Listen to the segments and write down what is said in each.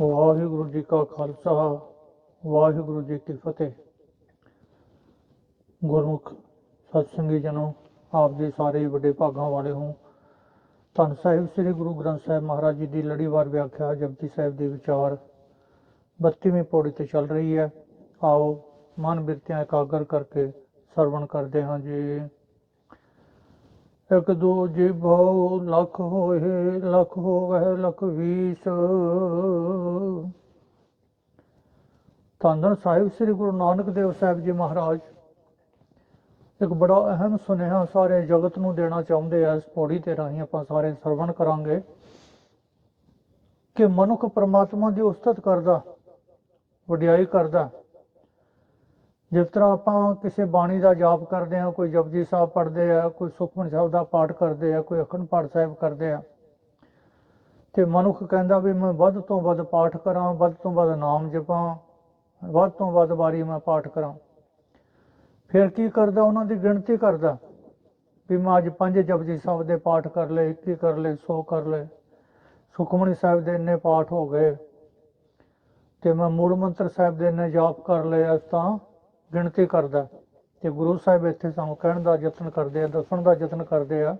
ਵਾਹਿਗੁਰੂ ਜੀ ਕਾ ਖਾਲਸਾ, ਵਾਹਿਗੁਰੂ ਜੀ ਕੀ ਫਤਿਹ। ਗੁਰਮੁਖ ਸਤਸੰਗੀ ਜਨੋ, ਆਪ ਜੀ ਸਾਰੇ ਵੱਡੇ ਭਾਗਾਂ ਵਾਲੇ ਹੋ, ਧੰਨ ਸਾਹਿਬ ਸ੍ਰੀ ਗੁਰੂ ਗ੍ਰੰਥ ਸਾਹਿਬ ਮਹਾਰਾਜ ਜੀ ਦੀ ਲੜੀਵਾਰ ਵਿਆਖਿਆ ਜਪਜੀ ਸਾਹਿਬ ਦੇ ਵਿਚਾਰ 32ਵੀਂ ਪੌੜੀ ਤੇ ਚੱਲ ਰਹੀ ਹੈ। ਆਓ ਮਨ ਬਿਰਤਿਆਂ ਇਕਾਗਰ ਕਰਕੇ ਸਰਵਣ ਕਰਦੇ ਹਾਂ ਜੀ। ਇੱਕ ਦੋ ਜੀ ਬਹੁ ਲੱਖ ਹੋਏ, ਲੱਖ ਹੋਵੇ, ਲੱਖ ਵੀਸ। ਧੰਨ ਸਾਹਿਬ ਸ੍ਰੀ ਗੁਰੂ ਨਾਨਕ ਦੇਵ ਸਾਹਿਬ ਜੀ ਮਹਾਰਾਜ। ਇੱਕ ਬੜਾ ਅਹਿਮ ਸੁਨੇਹਾ ਸਾਰੇ ਜਗਤ ਨੂੰ ਦੇਣਾ ਚਾਹੁੰਦੇ ਆ, ਇਸ ਪੌੜੀ ਤੇ ਰਾਹੀਂ ਆਪਾਂ ਸਾਰੇ ਸਰਵਣ ਕਰਾਂਗੇ। ਕਿ ਮਨੁੱਖ ਪਰਮਾਤਮਾ ਦੀ ਉਸਤਤ ਕਰਦਾ, ਵਡਿਆਈ ਕਰਦਾ ਜਿਸ ਤਰ੍ਹਾਂ ਆਪਾਂ ਕਿਸੇ ਬਾਣੀ ਦਾ ਜਾਪ ਕਰਦੇ ਆ ਕੋਈ ਜਪਜੀ ਸਾਹਿਬ ਪੜ੍ਹਦੇ ਆ, ਕੋਈ ਸੁਖਮਨ ਸਾਹਿਬ ਦਾ ਪਾਠ ਕਰਦੇ ਆ, ਕੋਈ ਅਖੰਡ ਪਾਠ ਸਾਹਿਬ ਕਰਦੇ ਆ, ਤੇ ਮਨੁੱਖ ਕਹਿੰਦਾ ਵੀ ਮੈਂ ਵੱਧ ਤੋਂ ਵੱਧ ਪਾਠ ਕਰਾਂ, ਵੱਧ ਤੋਂ ਵੱਧ ਨਾਮ ਜਪਾਂ, ਵੱਧ ਤੋਂ ਵੱਧ ਵਾਰੀ ਮੈਂ ਪਾਠ ਕਰਾਂ। ਫਿਰ ਕੀ ਕਰਦਾ, ਉਹਨਾਂ ਦੀ ਗਿਣਤੀ ਕਰਦਾ ਵੀ ਮੈਂ ਅੱਜ ਪੰਜ ਜਪਜੀ ਸਾਹਿਬ ਦੇ ਪਾਠ ਕਰ ਲਏ 21 ਕਰ ਲਏ 100 ਕਰ ਲਏ, ਸੁਖਮਨੀ ਸਾਹਿਬ ਦੇ ਇੰਨੇ ਪਾਠ ਹੋ ਗਏ, ਤੇ ਮੈਂ ਮੂਲ ਮੰਤਰ ਸਾਹਿਬ ਦੇ ਇੰਨੇ ਜਾਪ ਕਰ ਲਏ, ਇਸ ਤਾਂ ਗਿਣਤੀ ਕਰਦਾ ਤੇ ਗੁਰੂ ਸਾਹਿਬ ਇੱਥੇ ਸਾਨੂੰ ਕਹਿਣ ਦਾ ਯਤਨ ਕਰਦੇ ਆ, ਦੱਸਣ ਦਾ ਯਤਨ ਕਰਦੇ ਆ।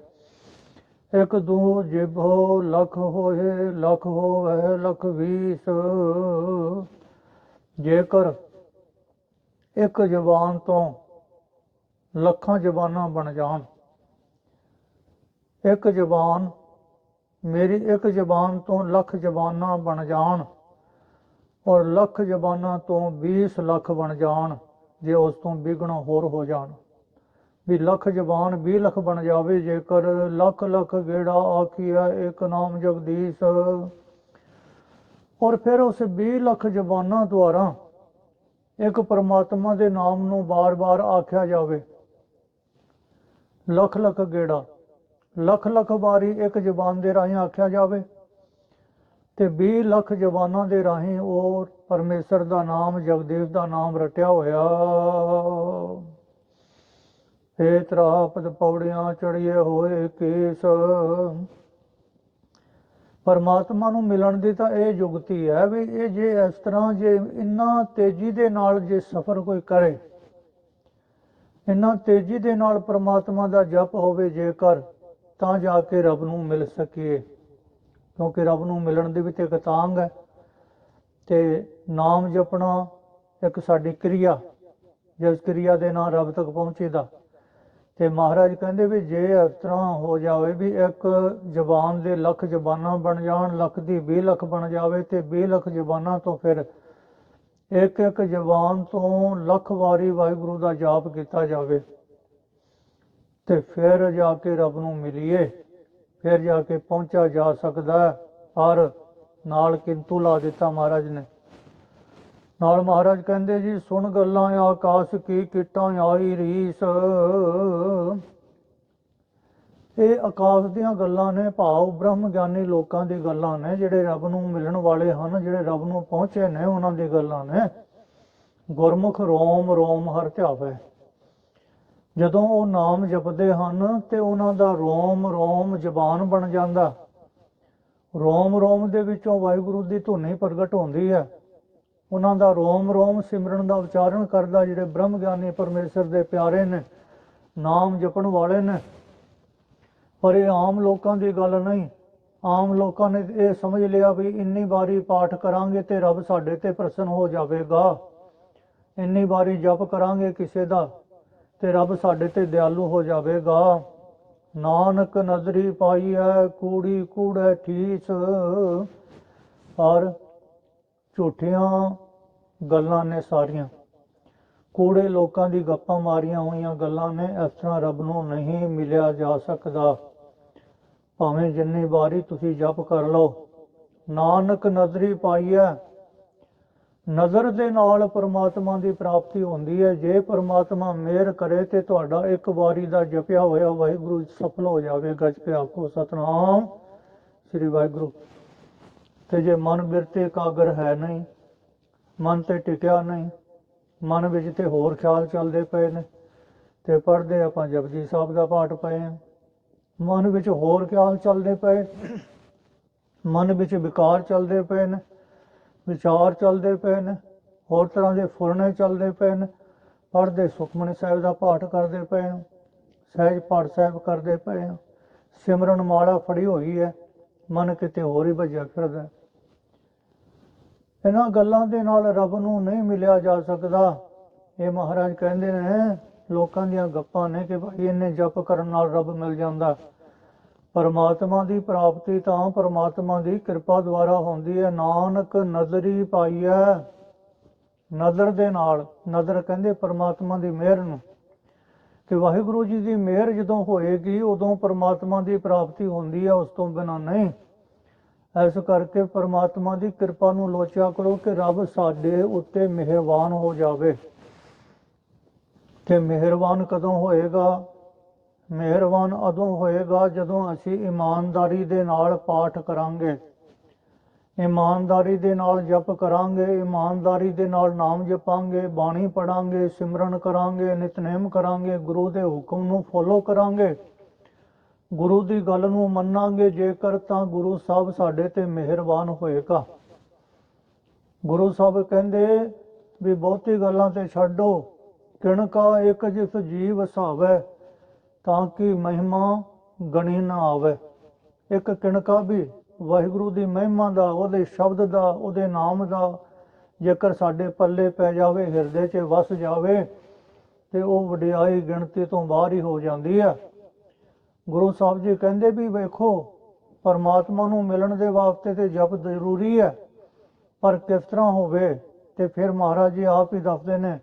ਇੱਕ ਦੋ ਜਿਭੋ ਲੱਖ ਹੋਏ, ਲੱਖ ਹੋਵੇ, ਲੱਖ ਵੀਸ। ਜੇਕਰ ਇੱਕ ਜ਼ਬਾਨ ਤੋਂ ਲੱਖਾਂ ਜ਼ਬਾਨਾਂ ਬਣ ਜਾਣ, ਇੱਕ ਜ਼ਬਾਨ, ਮੇਰੀ ਇੱਕ ਜ਼ਬਾਨ ਤੋਂ ਲੱਖ ਜ਼ਬਾਨਾਂ ਬਣ ਜਾਣ ਔਰ ਲੱਖ ਜ਼ਬਾਨਾਂ ਤੋਂ 20 ਲੱਖ ਬਣ ਜਾਣ ਜੇ ਉਸ ਤੋਂ ਵਿਗਣਾ ਹੋਰ ਹੋ ਜਾਣ। ਵੀ ਲੱਖ ਜ਼ਬਾਨ 20 ਲੱਖ ਬਣ ਜਾਵੇ, ਜੇਕਰ ਲੱਖ ਲੱਖ ਗੇੜਾ ਆਖੀਆ ਇੱਕ ਨਾਮ ਜਗਦੀਸ਼। ਔਰ ਫਿਰ ਉਸ 20 ਲੱਖ ਜ਼ਬਾਨਾਂ ਦੁਆਰਾ ਇੱਕ ਪਰਮਾਤਮਾ ਦੇ ਨਾਮ ਨੂੰ ਬਾਰ-ਬਾਰ ਆਖਿਆ ਜਾਵੇ। ਲੱਖ ਲੱਖ ਗੇੜਾ, ਲੱਖ ਲੱਖ ਵਾਰੀ ਇੱਕ ਜ਼ਬਾਨ ਦੇ ਰਾਹੀਂ ਆਖਿਆ ਜਾਵੇ ਤੇ 20 ਲੱਖ ਜ਼ਬਾਨਾਂ ਦੇ ਰਾਹੀਂ ਉਹ ਪਰਮੇਸ਼ਰ ਦਾ ਨਾਮ, ਜਗਦੇਵ ਦਾ ਨਾਮ ਰਟਿਆ ਹੋਇਆ। ਏ ਤਰਾਪਦ ਪੌੜੀਆਂ ਚੜੀਏ ਹੋਏ ਕੇਸ। ਪਰਮਾਤਮਾ ਨੂੰ ਮਿਲਣ ਦੀ ਤਾਂ ਇਹ ਯੁਗਤੀ ਹੈ ਵੀ ਇਹ ਜੇ ਇਸ ਤਰ੍ਹਾਂ ਜੇ ਇੰਨਾ ਤੇਜ਼ੀ ਦੇ ਨਾਲ ਜੇ ਸਫ਼ਰ ਕੋਈ ਕਰੇ, ਇੰਨਾ ਤੇਜ਼ੀ ਦੇ ਨਾਲ ਪਰਮਾਤਮਾ ਦਾ ਜਪ ਹੋਵੇ ਜੇਕਰ, ਤਾਂ ਜਾ ਕੇ ਰੱਬ ਨੂੰ ਮਿਲ ਸਕੀਏ। ਕਿਉਂਕਿ ਰੱਬ ਨੂੰ ਮਿਲਣ ਦੀ ਵੀ ਤੇ ਇੱਕ ਤਾਂਗ ਹੈ। ਤੇ ਨਾਮ ਜਪਣਾ ਇੱਕ ਸਾਡੀ ਕਿਰਿਆ, ਜਿਸ ਕਿਰਿਆ ਦੇ ਨਾਲ ਰੱਬ ਤੱਕ ਪਹੁੰਚੇਦਾ। ਤੇ ਮਹਾਰਾਜ ਕਹਿੰਦੇ ਵੀ ਜੇ ਇਸ ਤਰ੍ਹਾਂ ਹੋ ਜਾਵੇ ਵੀ ਇੱਕ ਜ਼ਬਾਨ ਦੇ ਲੱਖ ਜ਼ਬਾਨਾਂ ਬਣ ਜਾਣ, ਲੱਖ ਦੀ 20 ਲੱਖ ਬਣ ਜਾਵੇ ਤੇ 20 ਲੱਖ ਜ਼ਬਾਨਾਂ ਤੋਂ ਫਿਰ ਇੱਕ ਇੱਕ ਜ਼ਬਾਨ ਤੋਂ ਲੱਖ ਵਾਰੀ ਵਾਹਿਗੁਰੂ ਦਾ ਜਾਪ ਕੀਤਾ ਜਾਵੇ ਤੇ ਫਿਰ ਜਾ ਕੇ ਰੱਬ ਨੂੰ ਮਿਲੀਏ, ਫਿਰ ਜਾ ਕੇ ਪਹੁੰਚਾ ਜਾ ਸਕਦਾ ਔਰ ਨਾਲ ਕਿੰਤੂ ਲਾ ਦਿੱਤਾ ਮਹਾਰਾਜ ਨੇ। ਨਾਲ ਮਹਾਰਾਜ ਕਹਿੰਦੇ, ਜੀ, ਸੁਣ ਗੱਲਾਂ, ਆਕਾਸ਼ ਕੀ ਕਿਟਾਂ ਆਈ ਰੀਸ। ਇਹ ਆਕਾਸ਼ ਦੀਆਂ ਗੱਲਾਂ ਨੇ, ਭਾਵ ਬ੍ਰਹਮ ਗਿਆਨੀ ਲੋਕਾਂ ਦੀ ਗੱਲਾਂ ਨੇ, ਜਿਹੜੇ ਰੱਬ ਨੂੰ ਮਿਲਣ ਵਾਲੇ ਹਨ, ਜਿਹੜੇ ਰੱਬ ਨੂੰ ਪਹੁੰਚੇ ਨੇ, ਉਹਨਾਂ ਦੀ ਗੱਲਾਂ ਨੇ। ਗੁਰਮੁਖ ਰੋਮ ਰੋਮ ਹਰ ਧਿਆਵੇ। ਜਦੋਂ ਉਹ ਨਾਮ ਜਪਦੇ ਹਨ, ਤੇ ਉਹਨਾਂ ਦਾ ਰੋਮ ਰੋਮ ਜ਼ਬਾਨ ਬਣ ਜਾਂਦਾ। ਰੋਮ ਰੋਮ ਦੇ ਵਿੱਚੋਂ ਵਾਹਿਗੁਰੂ ਦੀ ਧੁਨੀ ਪ੍ਰਗਟ ਹੁੰਦੀ ਹੈ। ਉਹਨਾਂ ਦਾ ਰੋਮ ਰੋਮ ਸਿਮਰਨ ਦਾ ਉਚਾਰਨ ਕਰਦਾ, ਜਿਹੜੇ ਬ੍ਰਹਮ ਗਿਆਨੀ ਪਰਮੇਸ਼ਰ ਦੇ ਪਿਆਰੇ ਨੇ, ਨਾਮ ਜਪਣ ਵਾਲੇ ਨੇ। ਪਰ ਇਹ ਆਮ ਲੋਕਾਂ ਦੀ ਗੱਲ ਨਹੀਂ। ਆਮ ਲੋਕਾਂ ਨੇ ਇਹ ਸਮਝ ਲਿਆ ਵੀ ਇੰਨੀ ਵਾਰੀ ਪਾਠ ਕਰਾਂਗੇ ਤੇ ਰੱਬ ਸਾਡੇ ਤੇ ਪ੍ਰਸੰਨ ਹੋ ਜਾਵੇਗਾ। ਇੰਨੀ ਵਾਰੀ ਜਪ ਕਰਾਂਗੇ ਕਿਸੇ ਦਾ ਤੇ ਰੱਬ ਸਾਡੇ ਤੇ ਦਿਆਲੂ ਹੋ ਜਾਵੇਗਾ। ਨਾਨਕ ਨਜ਼ਰੀ ਪਾਈ ਹੈ ਕੂੜੀ ਕੂੜੈ ਠੀਸ। ਪਰ ਝੂਠੀਆਂ ਗੱਲਾਂ ਨੇ ਸਾਰੀਆਂ। ਕੂੜੇ ਲੋਕਾਂ ਦੀ ਗੱਪਾਂ ਮਾਰੀਆਂ ਹੋਈਆਂ ਗੱਲਾਂ ਨੇ, ਇਸ ਤਰ੍ਹਾਂ ਰੱਬ ਨੂੰ ਨਹੀਂ ਮਿਲਿਆ ਜਾ ਸਕਦਾ। ਭਾਵੇਂ ਜਿੰਨੀ ਵਾਰੀ ਤੁਸੀਂ ਜਪ ਕਰ ਲਓ, ਨਾਨਕ ਨਜ਼ਰੀ ਪਾਈਐ ਨਜ਼ਰ ਦੇ ਨਾਲ ਪਰਮਾਤਮਾ ਦੀ ਪ੍ਰਾਪਤੀ ਹੁੰਦੀ ਹੈ। ਜੇ ਪਰਮਾਤਮਾ ਮਿਹਰ ਕਰੇ ਤੇ ਤੁਹਾਡਾ ਇੱਕ ਵਾਰੀ ਦਾ ਜਪਿਆ ਹੋਇਆ ਵਾਹਿਗੁਰੂ ਸਫਲ ਹੋ ਜਾਵੇਗਾ। ਜਪੇ ਆਖੋ ਸਤਨਾਮ। ਸ੍ਰੀ ਵਾਹਿਗੁਰੂ। ਤੇ ਜੇ ਮਨ ਬਿਰਤੇ ਕਾਗਰ ਹੈ ਨਹੀਂ, ਮਨ ਤੇ ਟਿਕਿਆ ਨਹੀਂ, ਮਨ ਵਿੱਚ ਤੇ ਹੋਰ ਖਿਆਲ ਚੱਲਦੇ ਪਏ ਨੇ, ਤੇ ਪੜ੍ਹਦੇ ਆਪਾਂ ਜਪਜੀ ਸਾਹਿਬ ਦਾ ਪਾਠ ਪਏ ਹਾਂ। ਮਨ ਵਿੱਚ ਹੋਰ ਖਿਆਲ ਚੱਲਦੇ ਪਏ ਮਨ ਵਿੱਚ ਵਿਕਾਰ ਚੱਲਦੇ ਪਏ ਨੇ ਵਿਚਾਰ ਚੱਲਦੇ ਪਏ ਨੇ, ਹੋਰ ਤਰ੍ਹਾਂ ਦੇ ਫੁਰਨੇ ਚੱਲਦੇ ਪਏ ਨੇ, ਪੜ੍ਹਦੇ ਸੁਖਮਨੀ ਸਾਹਿਬ ਦਾ ਪਾਠ ਕਰਦੇ ਪਏ ਹਾਂ, ਸਹਿਜ ਪਾਠ ਸਾਹਿਬ ਕਰਦੇ ਪਏ ਹਾਂ, ਸਿਮਰਨ ਮਾਲਾ ਫੜੀ ਹੋਈ ਹੈ, ਮਨ ਕਿਤੇ ਹੋਰ ਹੀ ਭੱਜਿਆ ਫਿਰਦਾ ਇਹਨਾਂ ਗੱਲਾਂ ਦੇ ਨਾਲ ਰੱਬ ਨੂੰ ਨਹੀਂ ਮਿਲਿਆ ਜਾ ਸਕਦਾ। ਇਹ ਮਹਾਰਾਜ ਕਹਿੰਦੇ ਨੇ, ਲੋਕਾਂ ਦੀਆਂ ਗੱਪਾਂ ਨੇ ਕਿ ਭਾਈ ਇਹਨੇ ਜਪ ਕਰਨ ਨਾਲ ਰੱਬ ਮਿਲ ਜਾਂਦਾ। ਪਰਮਾਤਮਾ ਦੀ ਪ੍ਰਾਪਤੀ ਤਾਂ ਪਰਮਾਤਮਾ ਦੀ ਕਿਰਪਾ ਦੁਆਰਾ ਹੁੰਦੀ ਹੈ। ਨਾਨਕ ਨਜ਼ਰੀ ਪਾਈਐ। ਨਜ਼ਰ ਦੇ ਨਾਲ, ਨਜ਼ਰ ਕਹਿੰਦੇ ਪਰਮਾਤਮਾ ਦੀ ਮਿਹਰ ਨੂੰ। ਕਿ ਵਾਹਿਗੁਰੂ ਜੀ ਦੀ ਮਿਹਰ ਜਦੋਂ ਹੋਏਗੀ, ਉਦੋਂ ਪਰਮਾਤਮਾ ਦੀ ਪ੍ਰਾਪਤੀ ਹੁੰਦੀ ਹੈ, ਉਸ ਤੋਂ ਬਿਨਾਂ ਨਹੀਂ। ਇਸ ਕਰਕੇ ਪਰਮਾਤਮਾ ਦੀ ਕਿਰਪਾ ਨੂੰ ਲੋਚਿਆ ਕਰੋ ਕਿ ਰੱਬ ਸਾਡੇ ਉੱਤੇ ਮਿਹਰਬਾਨ ਹੋ ਜਾਵੇ। ਤੇ ਮਿਹਰਬਾਨ ਕਦੋਂ ਹੋਏਗਾ? ਮਿਹਰਬਾਨ ਉਦੋਂ ਹੋਏਗਾ ਜਦੋਂ ਅਸੀਂ ਇਮਾਨਦਾਰੀ ਦੇ ਨਾਲ ਪਾਠ ਕਰਾਂਗੇ। ਇਮਾਨਦਾਰੀ ਦੇ ਨਾਲ ਜਪ ਕਰਾਂਗੇ, ਇਮਾਨਦਾਰੀ ਦੇ ਨਾਲ ਨਾਮ ਜਪਾਂਗੇ, ਬਾਣੀ ਪੜਾਂਗੇ ਸਿਮਰਨ ਕਰਾਂਗੇ, ਨਿਤਨੇਮ ਕਰਾਂਗੇ, ਗੁਰੂ ਦੇ ਹੁਕਮ ਨੂੰ ਫੋਲੋ ਕਰਾਂਗੇ। ਗੁਰੂ ਦੀ ਗੱਲ ਨੂੰ ਮੰਨਾਂਗੇ, ਜੇਕਰ ਤਾਂ ਗੁਰੂ ਸਾਹਿਬ ਸਾਡੇ ਤੇ ਮਿਹਰਬਾਨ ਹੋਏਗਾ। ਗੁਰੂ ਸਾਹਿਬ ਕਹਿੰਦੇ ਵੀ ਬਹੁਤੀ ਗੱਲਾਂ ਤੇ ਛੱਡੋ, ਕਿਣਕਾ ਇੱਕ ਜਿਸ ਜੀਵ ਹੈ ਤਾਂ ਕਿ ਮਹਿਮਾ ਗਣੀ ਨਾ ਆਵੇ। ਇੱਕ ਕਿਣਕਾ ਵੀ ਵਾਹਿਗੁਰੂ ਦੀ ਮਹਿਮਾ ਦਾ, ਉਹਦੇ ਸ਼ਬਦ ਦਾ, ਉਹਦੇ ਨਾਮ ਦਾ ਜੇਕਰ ਸਾਡੇ ਪੱਲੇ ਪੈ ਜਾਵੇ, ਹਿਰਦੇ 'ਚ ਵਸ ਜਾਵੇ, ਤੇ ਉਹ ਵਡਿਆਈ ਗਿਣਤੀ ਤੋਂ ਬਾਹਰ ਹੀ ਹੋ ਜਾਂਦੀ ਹੈ ਗੁਰੂ ਸਾਹਿਬ ਜੀ ਕਹਿੰਦੇ ਵੀ ਵੇਖੋ, ਪਰਮਾਤਮਾ ਨੂੰ ਮਿਲਣ ਦੇ ਵਾਸਤੇ ਤੇ ਜਪ ਜ਼ਰੂਰੀ ਹੈ ਪਰ ਕਿਸ ਤਰ੍ਹਾਂ ਹੋਵੇ? ਤੇ ਫਿਰ ਮਹਾਰਾਜ ਜੀ ਆਪ ਹੀ ਦੱਸਦੇ ਨੇ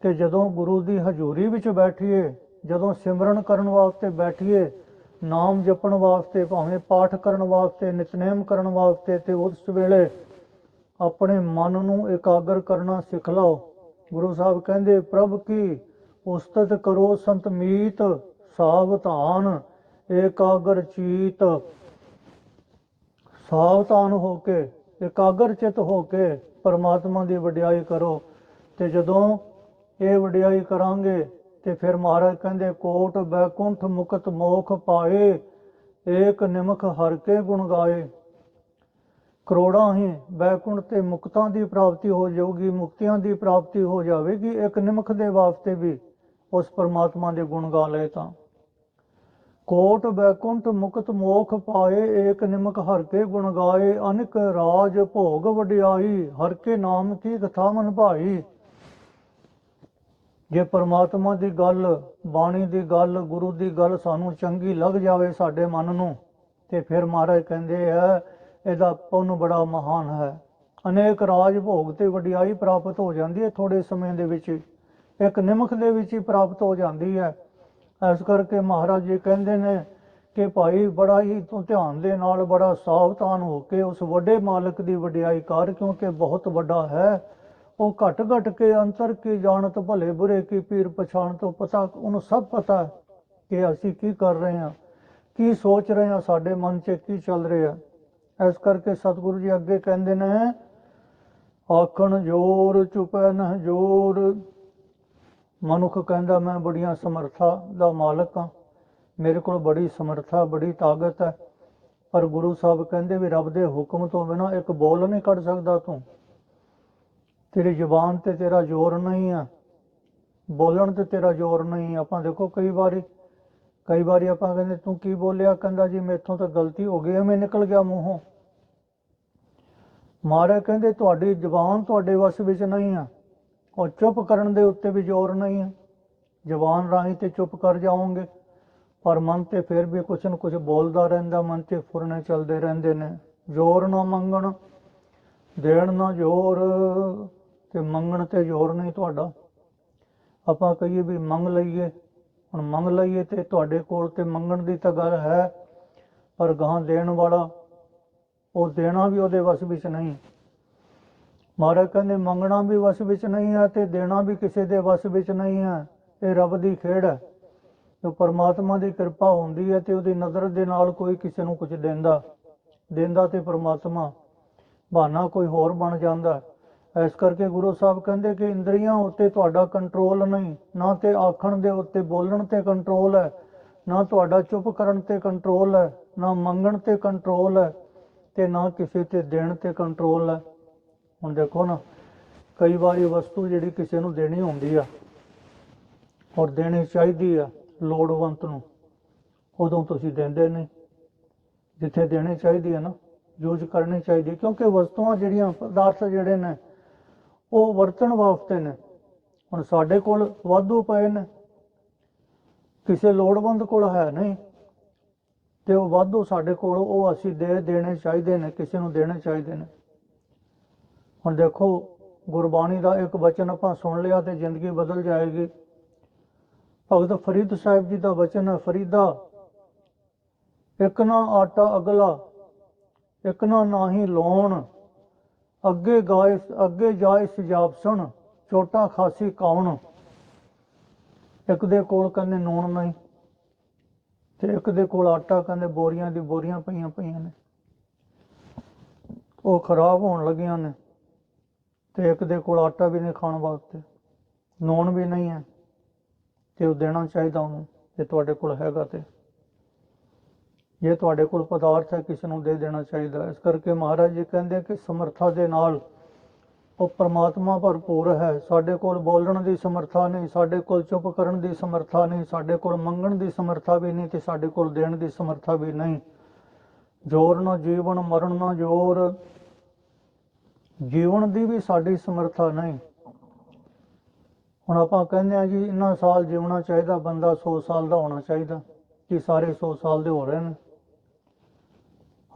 ਕਿ ਜਦੋਂ ਗੁਰੂ ਦੀ ਹਜ਼ੂਰੀ ਵਿੱਚ ਬੈਠੀਏ ਜਦੋਂ ਸਿਮਰਨ ਕਰਨ ਵਾਸਤੇ ਬੈਠੀਏ, ਨਾਮ ਜਪਣ ਵਾਸਤੇ, ਭਾਵੇਂ ਪਾਠ ਕਰਨ ਵਾਸਤੇ, ਨਿਤਨੇਮ ਕਰਨ ਵਾਸਤੇ, ਤੇ ਉਸ ਵੇਲੇ ਆਪਣੇ ਮਨ ਨੂੰ ਇਕਾਗਰ ਕਰਨਾ ਸਿੱਖ ਲਓ। ਗੁਰੂ ਸਾਹਿਬ ਕਹਿੰਦੇ, ਪ੍ਰਭ ਕੀ ਉਸਤਤ ਕਰੋ ਸੰਤ ਮੀਤ, ਸਾਵਧਾਨ ਏਕਾਗਰ ਚੀਤ। ਸਾਵਧਾਨ ਹੋ ਕੇ, ਇਕਾਗਰ ਚਿਤ ਹੋ ਕੇ ਪਰਮਾਤਮਾ ਦੀ ਵਡਿਆਈ ਕਰੋ। ਤੇ ਜਦੋਂ ਇਹ ਵਡਿਆਈ ਕਰਾਂਗੇ ਤੇ ਫਿਰ ਮਹਾਰਾਜ ਕਹਿੰਦੇ, ਕੋਟ ਬੈਕੁੰਠ ਮੁਕਤ ਮੋਖ ਪਾਏ, ਏਕ ਨਿਮਖ ਹਰ ਕੇ ਗੁਣ ਗਾਏ। ਕਰੋੜਾਂ ਹੀ ਬੈਕੁੰਠ ਤੇ ਮੁਕਤਾਂ ਦੀ ਪ੍ਰਾਪਤੀ ਹੋ ਜਾਊਗੀ, ਮੁਕਤੀਆਂ ਦੀ ਪ੍ਰਾਪਤੀ ਹੋ ਜਾਵੇਗੀ, ਇੱਕ ਨਿਮਖ ਦੇ ਵਾਸਤੇ ਵੀ ਉਸ ਪਰਮਾਤਮਾ ਦੇ ਗੁਣ ਗਾ ਲਏ ਤਾਂ। ਕੋਟ ਬੈਕੁੰਠ ਮੁਕਤ ਮੋਖ ਪਾਏ, ਏਕ ਨਿਮਕ ਹਰ ਕੇ ਗੁਣ ਗਾਏ, ਅਨਕ ਰਾਜ ਭੋਗ ਵਡਿਆਈ, ਹਰ ਕੇ ਨਾਮ ਕੀ ਕਥਾ ਮਨ ਭਾਈ। ਜੇ ਪਰਮਾਤਮਾ ਦੀ ਗੱਲ, ਬਾਣੀ ਦੀ ਗੱਲ, ਗੁਰੂ ਦੀ ਗੱਲ ਸਾਨੂੰ ਚੰਗੀ ਲੱਗ ਜਾਵੇ ਸਾਡੇ ਮਨ ਨੂੰ, ਤੇ ਫਿਰ ਮਹਾਰਾਜ ਕਹਿੰਦੇ ਆ, ਇਹਦਾ ਪੁੰਨ ਬੜਾ ਮਹਾਨ ਹੈ। ਅਨੇਕ ਰਾਜ ਭੋਗ ਤੇ ਵਡਿਆਈ ਪ੍ਰਾਪਤ ਹੋ ਜਾਂਦੀ ਹੈ ਥੋੜੇ ਸਮੇਂ ਦੇ ਵਿੱਚ। ਇੱਕ ਨਿਮਖ ਦੇ ਵਿੱਚ ਹੀ ਪ੍ਰਾਪਤ ਹੋ ਜਾਂਦੀ ਹੈ। ਇਸ ਕਰਕੇ ਮਹਾਰਾਜ ਜੀ ਕਹਿੰਦੇ ਨੇ ਕਿ ਭਾਈ ਬੜਾ ਹੀ ਤੂੰ ਧਿਆਨ ਦੇ ਨਾਲ, ਬੜਾ ਸਾਵਧਾਨ ਹੋ ਕੇ ਉਸ ਵੱਡੇ ਮਾਲਕ ਦੀ ਵਡਿਆਈ ਕਰ, ਕਿਉਂਕਿ ਬਹੁਤ ਵੱਡਾ ਹੈ। ਉਹ ਘਟ ਘਟ ਕੇ ਅੰਤਰ ਕੀ ਜਾਣਤ, ਭਲੇ ਬੁਰੇ ਕੀ ਪੀਰ ਪਛਾਣ ਤੋਂ ਪਤਾ, ਉਹਨੂੰ ਸਭ ਪਤਾ ਹੈ ਕਿ ਅਸੀਂ ਕੀ ਕਰ ਰਹੇ ਹਾਂ, ਕੀ ਸੋਚ ਰਹੇ ਹਾਂ, ਸਾਡੇ ਮਨ 'ਚ ਕੀ ਚੱਲ ਰਿਹਾ ਇਸ ਕਰਕੇ ਸਤਿਗੁਰੂ ਜੀ ਅੱਗੇ ਕਹਿੰਦੇ ਨੇ, ਆਖਣ ਜੋਰ ਚੁਪੈ ਨਾ ਜੋਰ। ਮਨੁੱਖ ਕਹਿੰਦਾ, ਮੈਂ ਬੜੀਆਂ ਸਮਰੱਥਾ ਦਾ ਮਾਲਕ ਹਾਂ। ਮੇਰੇ ਕੋਲ ਬੜੀ ਸਮਰੱਥਾ, ਬੜੀ ਤਾਕਤ ਹੈ। ਪਰ ਗੁਰੂ ਸਾਹਿਬ ਕਹਿੰਦੇ ਵੀ ਰੱਬ ਦੇ ਹੁਕਮ ਤੋਂ ਬਿਨਾਂ ਇੱਕ ਬੋਲ ਨਹੀਂ ਕੱਢ ਸਕਦਾ ਤੂੰ। ਤੇਰੀ ਜ਼ੁਬਾਨ ਤੇ ਤੇਰਾ ਜ਼ੋਰ ਨਹੀਂ ਆ। ਬੋਲਣ ਤੇ ਤੇਰਾ ਜ਼ੋਰ ਨਹੀਂ। ਆਪਾਂ ਦੇਖੋ ਕਈ ਵਾਰੀ ਕਈ ਵਾਰੀ ਆਪਾਂ ਕਹਿੰਦੇ, ਤੂੰ ਕੀ ਬੋਲਿਆ? ਕਹਿੰਦਾ, ਜੀ, ਮੇਥੋਂ ਤਾਂ ਗਲਤੀ ਹੋ ਗਈ ਐਵੇਂ ਨਿਕਲ ਗਿਆ ਮੂੰਹੋਂ। ਮਾਰੇ ਕਹਿੰਦੇ, ਤੁਹਾਡੀ ਜ਼ੁਬਾਨ ਤੁਹਾਡੇ ਵਸ ਵਿੱਚ ਨਹੀਂ ਆ। ਔਰ ਚੁੱਪ ਕਰਨ ਦੇ ਉੱਤੇ ਵੀ ਜ਼ੋਰ ਨਹੀਂ ਹੈ ਜ਼ੁਬਾਨ ਰਾਹੀਂ ਤੇ ਚੁੱਪ ਕਰ ਜਾਓਗੇ। ਪਰ ਮਨ ਤੇ ਫਿਰ ਵੀ ਕੁਛ ਨਾ ਕੁਛ ਬੋਲਦਾ ਰਹਿੰਦਾ, ਮਨ ਤੇ ਫੁਰਨੇ ਚੱਲਦੇ ਰਹਿੰਦੇ ਨੇ। ਜ਼ੋਰ ਨਾ ਮੰਗਣ, ਦੇਣ ਨਾ ਜ਼ੋਰ। ਤੇ ਮੰਗਣ ਤੇ ਜ਼ੋਰ ਨਹੀਂ ਤੁਹਾਡਾ। ਆਪਾਂ ਕਹੀਏ ਵੀ ਮੰਗ ਲਈਏ, ਹੁਣ ਮੰਗ ਲਈਏ ਤੇ ਤੁਹਾਡੇ ਕੋਲ ਤੇ ਮੰਗਣ ਦੀ ਤਾਂ ਗੱਲ ਹੈ, ਪਰ ਗਾਂ ਦੇਣ ਵਾਲਾ, ਉਹ ਦੇਣਾ ਵੀ ਉਹਦੇ ਵਸ ਵਿੱਚ ਨਹੀਂ। ਮਹਾਰਾਜ ਕਹਿੰਦੇ, ਮੰਗਣਾ ਵੀ ਵਸ ਵਿੱਚ ਨਹੀਂ ਹੈ ਤੇ ਦੇਣਾ ਵੀ ਕਿਸੇ ਦੇ ਵਸ ਵਿੱਚ ਨਹੀਂ ਹੈ। ਇਹ ਰੱਬ ਦੀ ਖੇਡ ਹੈ। ਜੋ ਪਰਮਾਤਮਾ ਦੀ ਕਿਰਪਾ ਹੁੰਦੀ ਹੈ ਤੇ ਉਹਦੀ ਨਜ਼ਰ ਦੇ ਨਾਲ ਕੋਈ ਕਿਸੇ ਨੂੰ ਕੁਝ ਦਿੰਦਾ। ਦਿੰਦਾ ਤੇ ਪਰਮਾਤਮਾ। ਬਹਾਨਾ ਕੋਈ ਹੋਰ ਬਣ ਜਾਂਦਾ। ਇਸ ਕਰਕੇ ਗੁਰੂ ਸਾਹਿਬ ਕਹਿੰਦੇ ਕਿ ਇੰਦਰੀਆਂ ਉੱਤੇ ਤੁਹਾਡਾ ਕੰਟਰੋਲ ਨਹੀਂ, ਨਾ ਤੇ ਆਖਣ ਦੇ ਉੱਤੇ, ਬੋਲਣ ਤੇ ਕੰਟਰੋਲ ਹੈ, ਨਾ ਤੁਹਾਡਾ ਚੁੱਪ ਕਰਨ ਤੇ ਕੰਟਰੋਲ ਹੈ, ਨਾ ਮੰਗਣ ਤੇ ਕੰਟਰੋਲ ਹੈ ਤੇ ਨਾ ਕਿਸੇ ਤੇ ਦੇਣ ਤੇ ਕੰਟਰੋਲ ਹੈ। ਹੁਣ ਦੇਖੋ ਨਾ, ਕਈ ਵਾਰੀ ਵਸਤੂ ਜਿਹੜੀ ਕਿਸੇ ਨੂੰ ਦੇਣੀ ਹੁੰਦੀ ਆ, ਔਰ ਦੇਣੀ ਚਾਹੀਦੀ ਆ ਲੋੜਵੰਤ ਨੂੰ, ਉਦੋਂ ਤੁਸੀਂ ਦਿੰਦੇ ਨਹੀਂ। ਜਿੱਥੇ ਦੇਣੀ ਚਾਹੀਦੀ ਹੈ ਨਾ, ਯੂਜ਼ ਕਰਨੀ ਚਾਹੀਦੀ, ਕਿਉਂਕਿ ਵਸਤੂਆਂ ਜਿਹੜੀਆਂ, ਪਦਾਰਥ ਜਿਹੜੇ ਨੇ ਉਹ ਵਰਤਣ ਵਾਸਤੇ ਨੇ। ਹੁਣ ਸਾਡੇ ਕੋਲ ਵਾਧੂ ਪਏ ਨੇ। ਕਿਸੇ ਲੋੜਵੰਦ ਕੋਲ ਹੈ ਨਹੀਂ। ਤੇ ਉਹ ਵਾਧੂ ਸਾਡੇ ਕੋਲ, ਉਹ ਅਸੀਂ ਦੇ ਦੇਣੇ ਚਾਹੀਦੇ ਨੇ, ਕਿਸੇ ਨੂੰ ਦੇਣੇ ਚਾਹੀਦੇ ਨੇ। ਹੁਣ ਦੇਖੋ, ਗੁਰਬਾਣੀ ਦਾ ਇੱਕ ਵਚਨ ਆਪਾਂ ਸੁਣ ਲਿਆ ਤੇ ਜ਼ਿੰਦਗੀ ਬਦਲ ਜਾਏਗੀ। ਭਗਤ ਫਰੀਦ ਸਾਹਿਬ ਜੀ ਦਾ ਵਚਨ ਹੈ, ਫਰੀਦਾ, ਇੱਕ ਨਾ ਆਟਾ ਅਗਲਾ, ਇੱਕ ਨਾ ਨਾਹੀ ਲੋਣ ਅੱਗੇ ਗਾਇ ਅੱਗੇ ਜਾਇ ਸਜਾਬ ਸੁਣ, ਚੋਟਾ ਖਾਸੀ ਕੌਣ ਇੱਕ ਦੇ ਕੋਲ ਕਹਿੰਦੇ ਨੂਣ ਨਹੀਂ, ਤੇ ਇੱਕ ਦੇ ਕੋਲ ਆਟਾ ਕਹਿੰਦੇ ਬੋਰੀਆਂ ਦੀ ਬੋਰੀਆਂ ਪਈਆਂ ਪਈਆਂ ਨੇ। ਉਹ ਖਰਾਬ ਹੋਣ ਲੱਗੀਆਂ ਨੇ, ਤੇ ਇੱਕ ਦੇ ਕੋਲ ਆਟਾ ਵੀ ਨਹੀਂ ਖਾਣ ਵਾਸਤੇ। ਨੂਣ ਵੀ ਨਹੀਂ ਹੈ, ਤੇ ਉਹ ਦੇਣਾ ਚਾਹੀਦਾ ਉਹਨੂੰ, ਜੇ ਤੁਹਾਡੇ ਕੋਲ ਹੈਗਾ ਤੇ। ਜੇ ਤੁਹਾਡੇ ਕੋਲ ਪਦਾਰਥ ਹੈ, ਕਿਸੇ ਨੂੰ ਦੇ ਦੇਣਾ ਚਾਹੀਦਾ ਇਸ ਕਰਕੇ ਮਹਾਰਾਜ ਜੀ ਕਹਿੰਦੇ ਕਿ ਸਮਰੱਥਾ ਦੇ ਨਾਲ ਉਹ ਪਰਮਾਤਮਾ ਭਰਪੂਰ ਹੈ। ਸਾਡੇ ਕੋਲ ਬੋਲਣ ਦੀ ਸਮਰੱਥਾ ਨਹੀਂ, ਸਾਡੇ ਕੋਲ ਚੁੱਪ ਕਰਨ ਦੀ ਸਮਰੱਥਾ ਨਹੀਂ, ਸਾਡੇ ਕੋਲ ਮੰਗਣ ਦੀ ਸਮਰੱਥਾ ਵੀ ਨਹੀਂ ਤੇ ਸਾਡੇ ਕੋਲ ਦੇਣ ਦੀ ਸਮਰੱਥਾ ਵੀ ਨਹੀਂ। ਜੋਰ ਨਾ ਜੀਵਨ, ਮਰਨ ਨਾ ਜੋਰ। ਜੀਵਨ ਦੀ ਵੀ ਸਾਡੀ ਸਮਰੱਥਾ ਨਹੀਂ। ਹੁਣ ਆਪਾਂ ਕਹਿੰਦੇ ਆ ਜੀ, ਇੰਨਾ ਸਾਲ ਜਿਉਣਾ ਚਾਹੀਦਾ, ਬੰਦਾ 100 ਸਾਲ ਦਾ ਹੋਣਾ ਚਾਹੀਦਾ, ਕਿ ਸਾਰੇ 100 ਸਾਲ ਦੇ ਹੋ ਰਹੇ ਨੇ।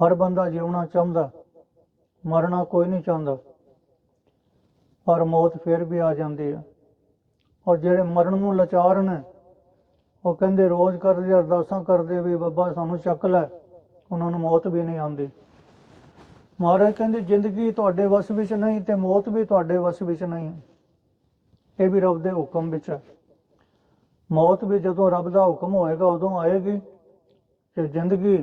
ਹਰ ਬੰਦਾ ਜਿਉਣਾ ਚਾਹੁੰਦਾ, ਮਰਨਾ ਕੋਈ ਨਹੀਂ ਚਾਹੁੰਦਾ। ਪਰ ਮੌਤ ਫਿਰ ਵੀ ਆ ਜਾਂਦੀ ਹੈ ਔਰ ਜਿਹੜੇ ਮਰਨ ਨੂੰ ਲਾਚਾਰ ਨੇ, ਉਹ ਕਹਿੰਦੇ, ਰੋਜ਼ ਕਰਦੇ, ਅਰਦਾਸਾਂ ਕਰਦੇ ਵੀ ਬੱਬਾ ਸਾਨੂੰ ਚੱਕ ਲੈ, ਉਹਨਾਂ ਨੂੰ ਮੌਤ ਵੀ ਨਹੀਂ ਆਉਂਦੀ। ਮਹਾਰਾਜ ਕਹਿੰਦੇ, ਜ਼ਿੰਦਗੀ ਤੁਹਾਡੇ ਵਸ ਵਿੱਚ ਨਹੀਂ ਤੇ ਮੌਤ ਵੀ ਤੁਹਾਡੇ ਵਸ ਵਿੱਚ ਨਹੀਂ। ਇਹ ਵੀ ਰੱਬ ਦੇ ਹੁਕਮ ਵਿੱਚ ਹੈ। ਮੌਤ ਵੀ ਜਦੋਂ ਰੱਬ ਦਾ ਹੁਕਮ ਹੋਏਗਾ, ਉਦੋਂ ਆਏਗੀ ਤੇ ਜ਼ਿੰਦਗੀ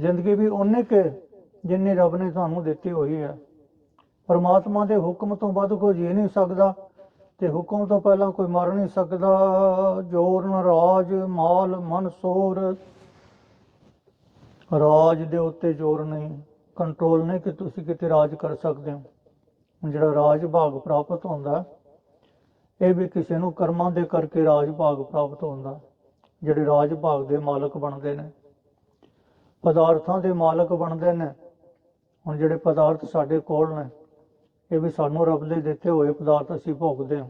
ਜ਼ਿੰਦਗੀ ਵੀ ਉਹਨੇ ਕੇ ਜਿੰਨੀ ਰੱਬ ਨੇ ਤੁਹਾਨੂੰ ਦਿੱਤੀ ਹੋਈ ਹੈ ਪਰਮਾਤਮਾ ਦੇ ਹੁਕਮ ਤੋਂ ਵੱਧ ਕੋਈ ਜੀ ਨਹੀਂ ਸਕਦਾ ਤੇ ਹੁਕਮ ਤੋਂ ਪਹਿਲਾਂ ਕੋਈ ਮਰ ਨਹੀਂ ਸਕਦਾ। ਜੋਰ, ਨਰਾਜ, ਮਾਲ ਮਨਸੂਰ ਰਾਜ ਦੇ ਉੱਤੇ ਜ਼ੋਰ ਨਹੀਂ ਕੰਟਰੋਲ ਨਹੀਂ ਕਿ ਤੁਸੀਂ ਕਿਤੇ ਰਾਜ ਕਰ ਸਕਦੇ ਹੋ। ਜਿਹੜਾ ਰਾਜ ਭਾਗ ਪ੍ਰਾਪਤ ਹੁੰਦਾ, ਇਹ ਵੀ ਕਿਸੇ ਨੂੰ ਕਰਮਾਂ ਦੇ ਕਰਕੇ ਰਾਜ ਭਾਗ ਪ੍ਰਾਪਤ ਹੁੰਦਾ, ਜਿਹੜੇ ਰਾਜ ਭਾਗ ਦੇ ਮਾਲਕ ਬਣਦੇ ਨੇ। ਪਦਾਰਥਾਂ ਦੇ ਮਾਲਕ ਬਣਦੇ ਨੇ। ਹੁਣ ਜਿਹੜੇ ਪਦਾਰਥ ਸਾਡੇ ਕੋਲ ਨੇ, ਇਹ ਵੀ ਸਾਨੂੰ ਰੱਬ ਦੇ ਦਿੱਤੇ ਹੋਏ ਪਦਾਰਥ ਅਸੀਂ ਭੋਗਦੇ ਹਾਂ।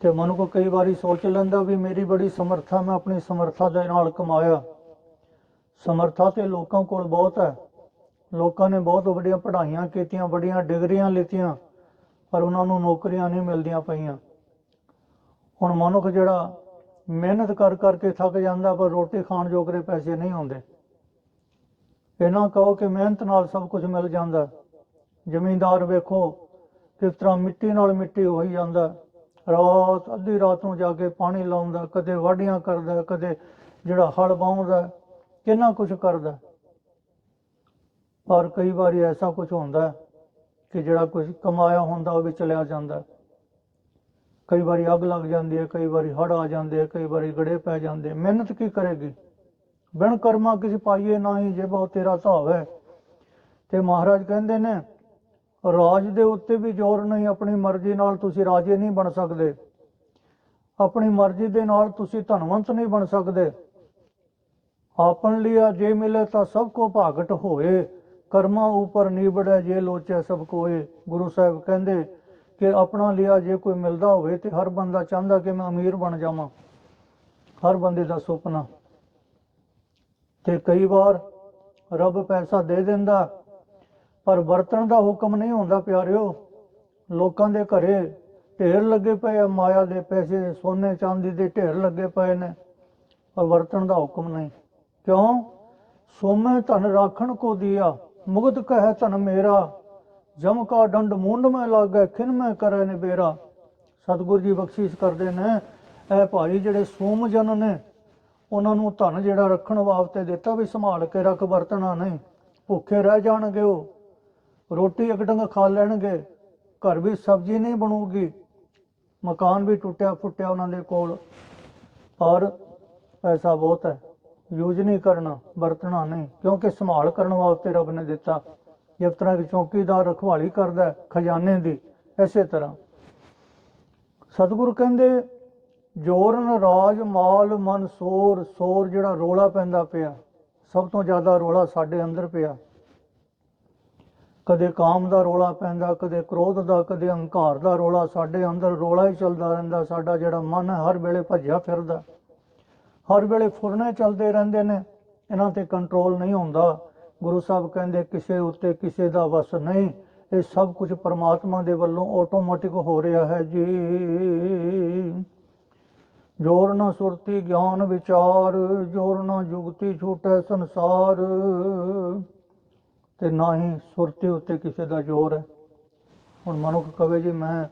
ਤੇ ਮਨੁੱਖ ਕਈ ਵਾਰੀ ਸੋਚ ਲੈਂਦਾ ਵੀ ਮੇਰੀ ਬੜੀ ਸਮਰੱਥਾ ਮੈਂ ਆਪਣੀ ਸਮਰੱਥਾ ਦੇ ਨਾਲ ਕਮਾਇਆ। ਸਮਰੱਥਾ ਤੇ ਲੋਕਾਂ ਕੋਲ ਬਹੁਤ ਹੈ। ਲੋਕਾਂ ਨੇ ਬਹੁਤ ਵੱਡੀਆਂ ਪੜ੍ਹਾਈਆਂ ਕੀਤੀਆਂ, ਵੱਡੀਆਂ ਡਿਗਰੀਆਂ ਲਿੱਤੀਆਂ, ਪਰ ਉਹਨਾਂ ਨੂੰ ਨੌਕਰੀਆਂ ਨਹੀਂ ਮਿਲਦੀਆਂ ਪਈਆਂ। ਹੁਣ ਮਨੁੱਖ ਜਿਹੜਾ ਮਿਹਨਤ ਕਰ ਕਰਕੇ ਥੱਕ ਜਾਂਦਾ, ਪਰ ਰੋਟੀ ਖਾਣ ਜੋਗਰੇ ਪੈਸੇ ਨਹੀਂ ਹੁੰਦੇ ਇਹਨਾਂ ਕਹੋ ਕਿ ਮਿਹਨਤ ਨਾਲ ਸਭ ਕੁਝ ਮਿਲ ਜਾਂਦਾ। ਜ਼ਮੀਂਦਾਰ ਵੇਖੋ ਕਿਸ ਤਰ੍ਹਾਂ ਮਿੱਟੀ ਨਾਲ ਮਿੱਟੀ ਹੋਈ ਜਾਂਦਾ। ਰਾਤ, ਅੱਧੀ ਰਾਤ ਨੂੰ ਜਾ ਕੇ ਪਾਣੀ ਲਾਉਂਦਾ, ਕਦੇ ਵਾਢੀਆਂ ਕਰਦਾ, ਕਦੇ ਜਿਹੜਾ ਹਲ ਬਾਉਂਦਾ ਕਿੰਨਾ ਕੁਝ ਕਰਦਾ। ਪਰ ਕਈ ਵਾਰੀ ਐਸਾ ਕੁਝ ਹੁੰਦਾ ਕਿ ਜਿਹੜਾ ਕੁਝ ਕਮਾਇਆ ਹੁੰਦਾ ਉਹ ਵੀ ਚਲਿਆ ਜਾਂਦਾ। ਕਈ ਵਾਰੀ ਅੱਗ ਲੱਗ ਜਾਂਦੀ ਹੈ, ਕਈ ਵਾਰੀ ਹੜ ਆ ਜਾਂਦੇ ਆ ਕਈ ਵਾਰੀ ਗੜੇ ਪੈ ਜਾਂਦੇ ਮਿਹਨਤ ਕੀ ਕਰੇਗੀ? ਬਿਨ ਕਰਮਾ ਕਿਸੇ ਪਾਈਏ ਨਹੀਂ ਜੇ ਬਹੁ ਤੇਰਾ ਧਾਵ ਹੈ। ਤੇ ਮਹਾਰਾਜ ਕਹਿੰਦੇ ਨੇ, ਰਾਜ ਦੇ ਉੱਤੇ ਵੀ ਜ਼ੋਰ ਨਹੀਂ, ਆਪਣੀ ਮਰਜ਼ੀ ਨਾਲ ਤੁਸੀਂ ਰਾਜੇ ਨਹੀਂ ਬਣ ਸਕਦੇ। ਆਪਣੀ ਮਰਜ਼ੀ ਦੇ ਨਾਲ ਤੁਸੀਂ ਧਨਵੰਤ ਨਹੀਂ ਬਣ ਸਕਦੇ। ਆਪਣ ਲਿਆ ਜੇ ਮਿਲੇ ਤਾਂ ਸਭ ਕੋ ਭਾਗਟ ਹੋਏ। ਕਰਮਾਂ ਉਪਰ ਨਿਬੜੈ ਜੇ ਲੋਚੈ ਸਭ ਕੋਏ। ਗੁਰੂ ਸਾਹਿਬ ਕਹਿੰਦੇ ਕਿ ਆਪਣਾ ਲਿਆ ਜੇ ਕੋਈ ਮਿਲਦਾ ਹੋਵੇ ਤੇ ਹਰ ਬੰਦਾ ਚਾਹੁੰਦਾ ਕਿ ਮੈਂ ਅਮੀਰ ਬਣ ਜਾਵਾਂ। ਹਰ ਬੰਦੇ ਦਾ ਸੁਪਨਾ। ਤੇ ਕਈ ਵਾਰ ਰੱਬ ਪੈਸਾ ਦੇ ਦਿੰਦਾ, ਪਰ ਵਰਤਣ ਦਾ ਹੁਕਮ ਨਹੀਂ ਹੁੰਦਾ ਪਿਆਰਿਓ। ਲੋਕਾਂ ਦੇ ਘਰੇ ਢੇਰ ਲੱਗੇ ਪਏ ਆ, ਮਾਇਆ ਦੇ ਪੈਸੇ, ਸੋਨੇ ਚਾਂਦੀ ਦੇ ਢੇਰ ਲੱਗੇ ਪਏ ਨੇ, ਪਰ ਵਰਤਣ ਦਾ ਹੁਕਮ ਨਹੀਂ। ਕਿਉਂ? ਸੋਮੇ ਧਨ ਰਾਖਣ ਕੋ ਦਿਆ ਮੁਗਤ ਕਹਿ ਧਨ ਮੇਰਾ। ਜਮ ਕਾ ਡੰਡ ਮੁੰਡ ਮੈਂ ਲਾਗੇ, ਖਿਨ ਮੈਂ ਕਰੇ ਨੇ ਬੇਰਾ ਸਤਿਗੁਰੂ ਜੀ ਬਖਸ਼ਿਸ਼ ਕਰਦੇ ਨੇ, ਇਹ ਭਾਈ ਜਿਹੜੇ ਸੋਮ ਜਨ ਨੇ ਉਹਨਾਂ ਨੂੰ ਧਨ ਜਿਹੜਾ ਰੱਖਣ ਵਾਸਤੇ ਦਿੱਤਾ ਵੀ ਸੰਭਾਲ ਕੇ ਰੱਖ ਵਰਤਣਾ ਨਹੀਂ। ਭੁੱਖੇ ਰਹਿ ਜਾਣਗੇ ਉਹ। ਰੋਟੀ ਇੱਕ ਡੰਗ ਖਾ ਲੈਣਗੇ। ਘਰ ਵੀ ਸਬਜ਼ੀ ਨਹੀਂ ਬਣੂਗੀ। ਮਕਾਨ ਵੀ ਟੁੱਟਿਆ ਫੁੱਟਿਆ ਉਹਨਾਂ ਦੇ ਕੋਲ। ਔਰ ਪੈਸਾ ਬਹੁਤ ਹੈ। ਯੂਜ਼ ਨਹੀਂ ਕਰਨਾ, ਵਰਤਣਾ ਨਹੀਂ। ਕਿਉਂਕਿ ਸੰਭਾਲ ਕਰਨ ਵਾਸਤੇ ਰੱਬ ਨੇ ਦਿੱਤਾ। ਜਿਸ ਤਰ੍ਹਾਂ ਕਿ ਚੌਕੀਦਾਰ ਰਖਵਾਲੀ ਕਰਦਾ ਖਜ਼ਾਨੇ ਦੀ ਐਸੇ ਤਰ੍ਹਾਂ। ਸਤਿਗੁਰੂ ਕਹਿੰਦੇ ਜੋਰਨ, ਰਾਜ, ਮਾਲ, ਮਨ, ਸੋਰ ਸੋਰ ਜਿਹੜਾ ਰੋਲਾ ਪੈਂਦਾ ਪਿਆ, ਸਭ ਤੋਂ ਜ਼ਿਆਦਾ ਰੋਲਾ ਸਾਡੇ ਅੰਦਰ ਪਿਆ। ਕਦੇ ਕਾਮ ਦਾ ਰੋਲਾ ਪੈਂਦਾ, ਕਦੇ ਕ੍ਰੋਧ ਦਾ, ਕਦੇ ਹੰਕਾਰ ਦਾ ਰੋਲਾ, ਸਾਡੇ ਅੰਦਰ ਰੋਲਾ ਹੀ ਚੱਲਦਾ ਰਹਿੰਦਾ, ਸਾਡਾ ਜਿਹੜਾ ਮਨ ਹੈ, ਹਰ ਵੇਲੇ ਭੱਜਿਆ ਫਿਰਦਾ। ਹਰ ਵੇਲੇ ਫੁਰਨੇ ਚੱਲਦੇ ਰਹਿੰਦੇ ਨੇ, ਇਹਨਾਂ ਤੇ ਕੰਟਰੋਲ ਨਹੀਂ ਹੁੰਦਾ। ਗੁਰੂ ਸਾਹਿਬ ਕਹਿੰਦੇ, ਕਿਸੇ ਉੱਤੇ ਕਿਸੇ ਦਾ ਵਸ ਨਹੀਂ, ਇਹ ਸਭ ਕੁਝ ਪਰਮਾਤਮਾ ਦੇ ਵੱਲੋਂ ਆਟੋਮੈਟਿਕ ਹੋ ਰਿਹਾ ਹੈ ਜੀ। ਜੋਰ ਨਾ ਸੁਰਤੀ ਗਿਆਨ ਵਿਚਾਰ, ਜੋਰ ਨਾ ਜੁਗਤੀ ਛੂਟੈ ਸੰਸਾਰ। ਤੇ ਨਾ ਹੀ ਸੁਰਤੀ ਉੱਤੇ ਕਿਸੇ ਦਾ ਜ਼ੋਰ ਹੈ। ਹੁਣ ਮਨੁੱਖ ਕਵੇ ਜੀ, ਮੈਂ,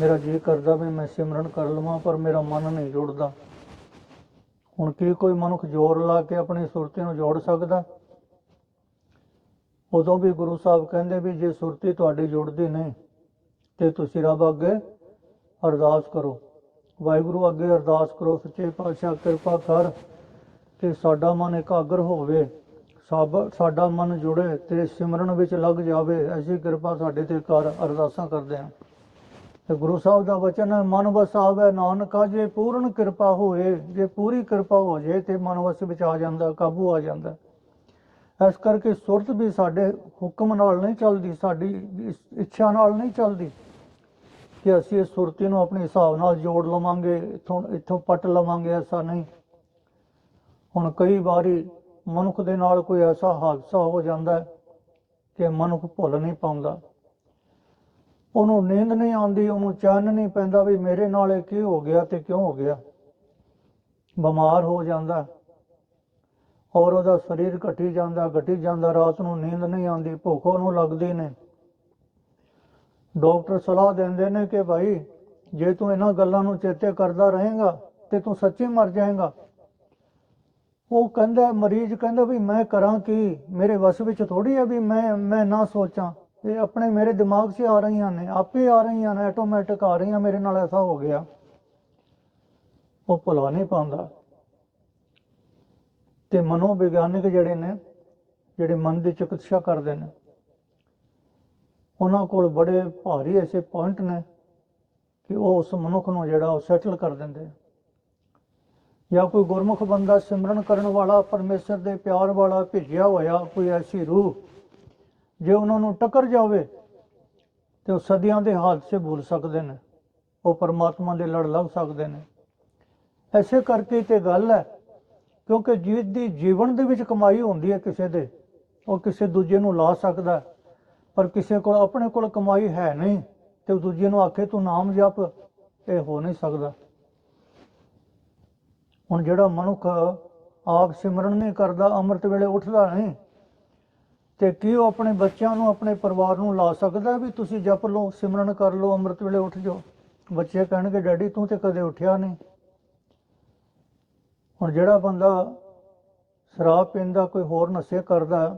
ਮੇਰਾ ਜੀ ਕਰਦਾ ਵੀ ਮੈਂ ਸਿਮਰਨ ਕਰ ਲਵਾਂ, ਪਰ ਮੇਰਾ ਮਨ ਨਹੀਂ ਜੁੜਦਾ। ਹੁਣ ਕੀ ਕੋਈ ਮਨੁੱਖ ਜ਼ੋਰ ਲਾ ਕੇ ਆਪਣੀ ਸੁਰਤੀ ਨੂੰ ਜੋੜ ਸਕਦਾ? ਉਦੋਂ ਵੀ ਗੁਰੂ ਸਾਹਿਬ ਕਹਿੰਦੇ ਵੀ ਜੇ ਸੁਰਤੀ ਤੁਹਾਡੀ ਜੁੜਦੀ ਨਹੀਂ, ਤੇ ਤੁਸੀਂ ਰੱਬ ਅੱਗੇ ਅਰਦਾਸ ਕਰੋ। ਵਾਹਿਗੁਰੂ ਅੱਗੇ ਅਰਦਾਸ ਕਰੋ, ਸੱਚੇ ਪਾਤਸ਼ਾਹ ਕਿਰਪਾ ਕਰ ਕਿ ਸਾਡਾ ਮਨ ਇਕਾਗਰ ਹੋਵੇ, ਸਭ ਸਾਡਾ ਮਨ ਜੁੜੇ ਤੇ ਸਿਮਰਨ ਵਿੱਚ ਲੱਗ ਜਾਵੇ, ਐਸੀ ਕਿਰਪਾ ਸਾਡੇ ਤੇ ਕਰ ਅਰਦਾਸਾਂ ਕਰਦੇ ਹਾਂ। ਤੇ ਗੁਰੂ ਸਾਹਿਬ ਦਾ ਵਚਨ ਹੈ ਮਨ ਵਸਾਵੇ, ਨਾਨਕਾ ਜੇ ਪੂਰਨ ਕਿਰਪਾ ਹੋਏ, ਜੇ ਪੂਰੀ ਕਿਰਪਾ ਹੋ ਜੇ ਤੇ ਮਨ ਵਸ ਵਿੱਚ ਆ ਜਾਂਦਾ, ਕਾਬੂ ਆ ਜਾਂਦਾ। ਇਸ ਕਰਕੇ ਸੁਰਤ ਵੀ ਸਾਡੇ ਹੁਕਮ ਨਾਲ ਨਹੀਂ ਚੱਲਦੀ, ਸਾਡੀ ਇੱਛਾ ਨਾਲ ਨਹੀਂ ਚੱਲਦੀ। ਕਿ ਅਸੀਂ ਇਸ ਸੁਰਤੀ ਨੂੰ ਆਪਣੇ ਹਿਸਾਬ ਨਾਲ ਜੋੜ ਲਵਾਂਗੇ, ਇੱਥੋਂ ਇੱਥੋਂ ਪੱਟ ਲਵਾਂਗੇ ਐਸਾ ਨਹੀਂ। ਹੁਣ ਕਈ ਵਾਰੀ ਮਨੁੱਖ ਦੇ ਨਾਲ ਕੋਈ ਐਸਾ ਹਾਦਸਾ ਹੋ ਜਾਂਦਾ ਕਿ ਮਨੁੱਖ ਭੁੱਲ ਨਹੀਂ ਪਾਉਂਦਾ। ਉਹਨੂੰ ਨੀਂਦ ਨਹੀਂ ਆਉਂਦੀ, ਉਹਨੂੰ ਚੈਨ ਨਹੀਂ ਪੈਂਦਾ ਵੀ ਮੇਰੇ ਨਾਲ ਇਹ ਕੀ ਹੋ ਗਿਆ ਤੇ ਕਿਉਂ ਹੋ ਗਿਆ। ਬਿਮਾਰ ਹੋ ਜਾਂਦਾ। ਔਰ ਉਹਦਾ ਸਰੀਰ ਘਟੀ ਜਾਂਦਾ ਘਟੀ ਜਾਂਦਾ, ਰਾਤ ਨੂੰ ਨੀਂਦ ਨਹੀਂ ਆਉਂਦੀ, ਭੁੱਖ ਉਹਨੂੰ ਲੱਗਦੀ ਨੇ ਡਾਕਟਰ ਸਲਾਹ ਦਿੰਦੇ ਨੇ ਕਿ ਭਾਈ, ਜੇ ਤੂੰ ਇਹਨਾਂ ਗੱਲਾਂ ਨੂੰ ਚੇਤੇ ਕਰਦਾ ਰਹੇਗਾ ਤੇ ਤੂੰ ਸੱਚੀ ਮਰ ਜਾਏਗਾ। ਉਹ ਕਹਿੰਦਾ, ਮਰੀਜ਼ ਕਹਿੰਦਾ ਵੀ ਮੈਂ ਕਰਾਂ ਕੀ? ਮੇਰੇ ਵਸ ਵਿੱਚ ਥੋੜੀ ਹੈ ਵੀ ਮੈਂ ਮੈਂ ਨਾ ਸੋਚਾਂ। ਇਹ ਆਪਣੇ ਮੇਰੇ ਦਿਮਾਗ 'ਚ ਆ ਰਹੀਆਂ ਨੇ, ਆਪੇ ਆ ਰਹੀਆਂ ਨੇ ਆਟੋਮੈਟਿਕ ਆ ਰਹੀਆਂ, ਮੇਰੇ ਨਾਲ ਐਸਾ ਹੋ ਗਿਆ। ਉਹ ਭੁਲਾ ਨਹੀਂ ਪਾਉਂਦਾ। ਤੇ ਮਨੋਵਿਗਿਆਨਿਕ ਜਿਹੜੇ ਨੇ, ਜਿਹੜੇ ਮਨ ਦੀ ਚਿਕਿਤਸਾ ਕਰਦੇ ਨੇ ਉਹਨਾਂ ਕੋਲ ਬੜੇ ਭਾਰੀ ਐਸੇ ਪੁਆਇੰਟ ਨੇ ਕਿ ਉਹ ਉਸ ਮਨੁੱਖ ਨੂੰ ਜਿਹੜਾ ਉਹ ਸੈਟਲ ਕਰ ਦਿੰਦੇ ਜਾਂ ਕੋਈ ਗੁਰਮੁਖ ਬੰਦਾ ਸਿਮਰਨ ਕਰਨ ਵਾਲਾ, ਪਰਮੇਸ਼ਰ ਦੇ ਪਿਆਰ ਵਾਲਾ ਭਿੱਜਿਆ ਹੋਇਆ, ਕੋਈ ਐਸੀ ਰੂਹ ਜੇ ਉਹਨਾਂ ਨੂੰ ਟੱਕਰ ਜਾਵੇ ਤੇ ਉਹ ਸਦੀਆਂ ਦੇ ਹਾਦਸੇ ਭੁੱਲ ਸਕਦੇ ਨੇ, ਉਹ ਪਰਮਾਤਮਾ ਦੇ ਲੜ ਲੱਗ ਸਕਦੇ ਨੇ। ਐਸੇ ਕਰਕੇ ਤੇ ਗੱਲ ਹੈ, ਕਿਉਂਕਿ ਜੀਵ ਦੀ ਜੀਵਨ ਦੇ ਵਿੱਚ ਕਮਾਈ ਹੁੰਦੀ ਹੈ ਕਿਸੇ ਦੇ, ਉਹ ਕਿਸੇ ਦੂਜੇ ਨੂੰ ਲਾ ਸਕਦਾ ਪਰ ਕਿਸੇ ਕੋਲ, ਆਪਣੇ ਕੋਲ ਕਮਾਈ ਹੈ ਨਹੀਂ ਤੇ ਉਹ ਦੂਜੇ ਨੂੰ ਆਖੇ, ਤੂੰ ਨਾਮ ਜਪ। ਇਹ ਹੋ ਨਹੀਂ ਸਕਦਾ। ਹੁਣ ਜਿਹੜਾ ਮਨੁੱਖ ਆਪ ਸਿਮਰਨ ਨਹੀਂ ਕਰਦਾ, ਅੰਮ੍ਰਿਤ ਵੇਲੇ ਉੱਠਦਾ ਨਹੀਂ, ਤੇ ਕੀ ਉਹ ਆਪਣੇ ਬੱਚਿਆਂ ਨੂੰ, ਆਪਣੇ ਪਰਿਵਾਰ ਨੂੰ ਲਾ ਸਕਦਾ ਵੀ ਤੁਸੀਂ ਜਪ ਲਓ, ਸਿਮਰਨ ਕਰ ਲਓ, ਅੰਮ੍ਰਿਤ ਵੇਲੇ ਉੱਠ ਜਾਓ? ਬੱਚੇ ਕਹਿਣਗੇ, ਡੈਡੀ, ਤੂੰ ਤੇ ਕਦੇ ਉੱਠਿਆ ਨਹੀਂ। ਹੁਣ ਜਿਹੜਾ ਬੰਦਾ ਸ਼ਰਾਬ ਪੀਂਦਾ, ਕੋਈ ਹੋਰ ਨਸ਼ੇ ਕਰਦਾ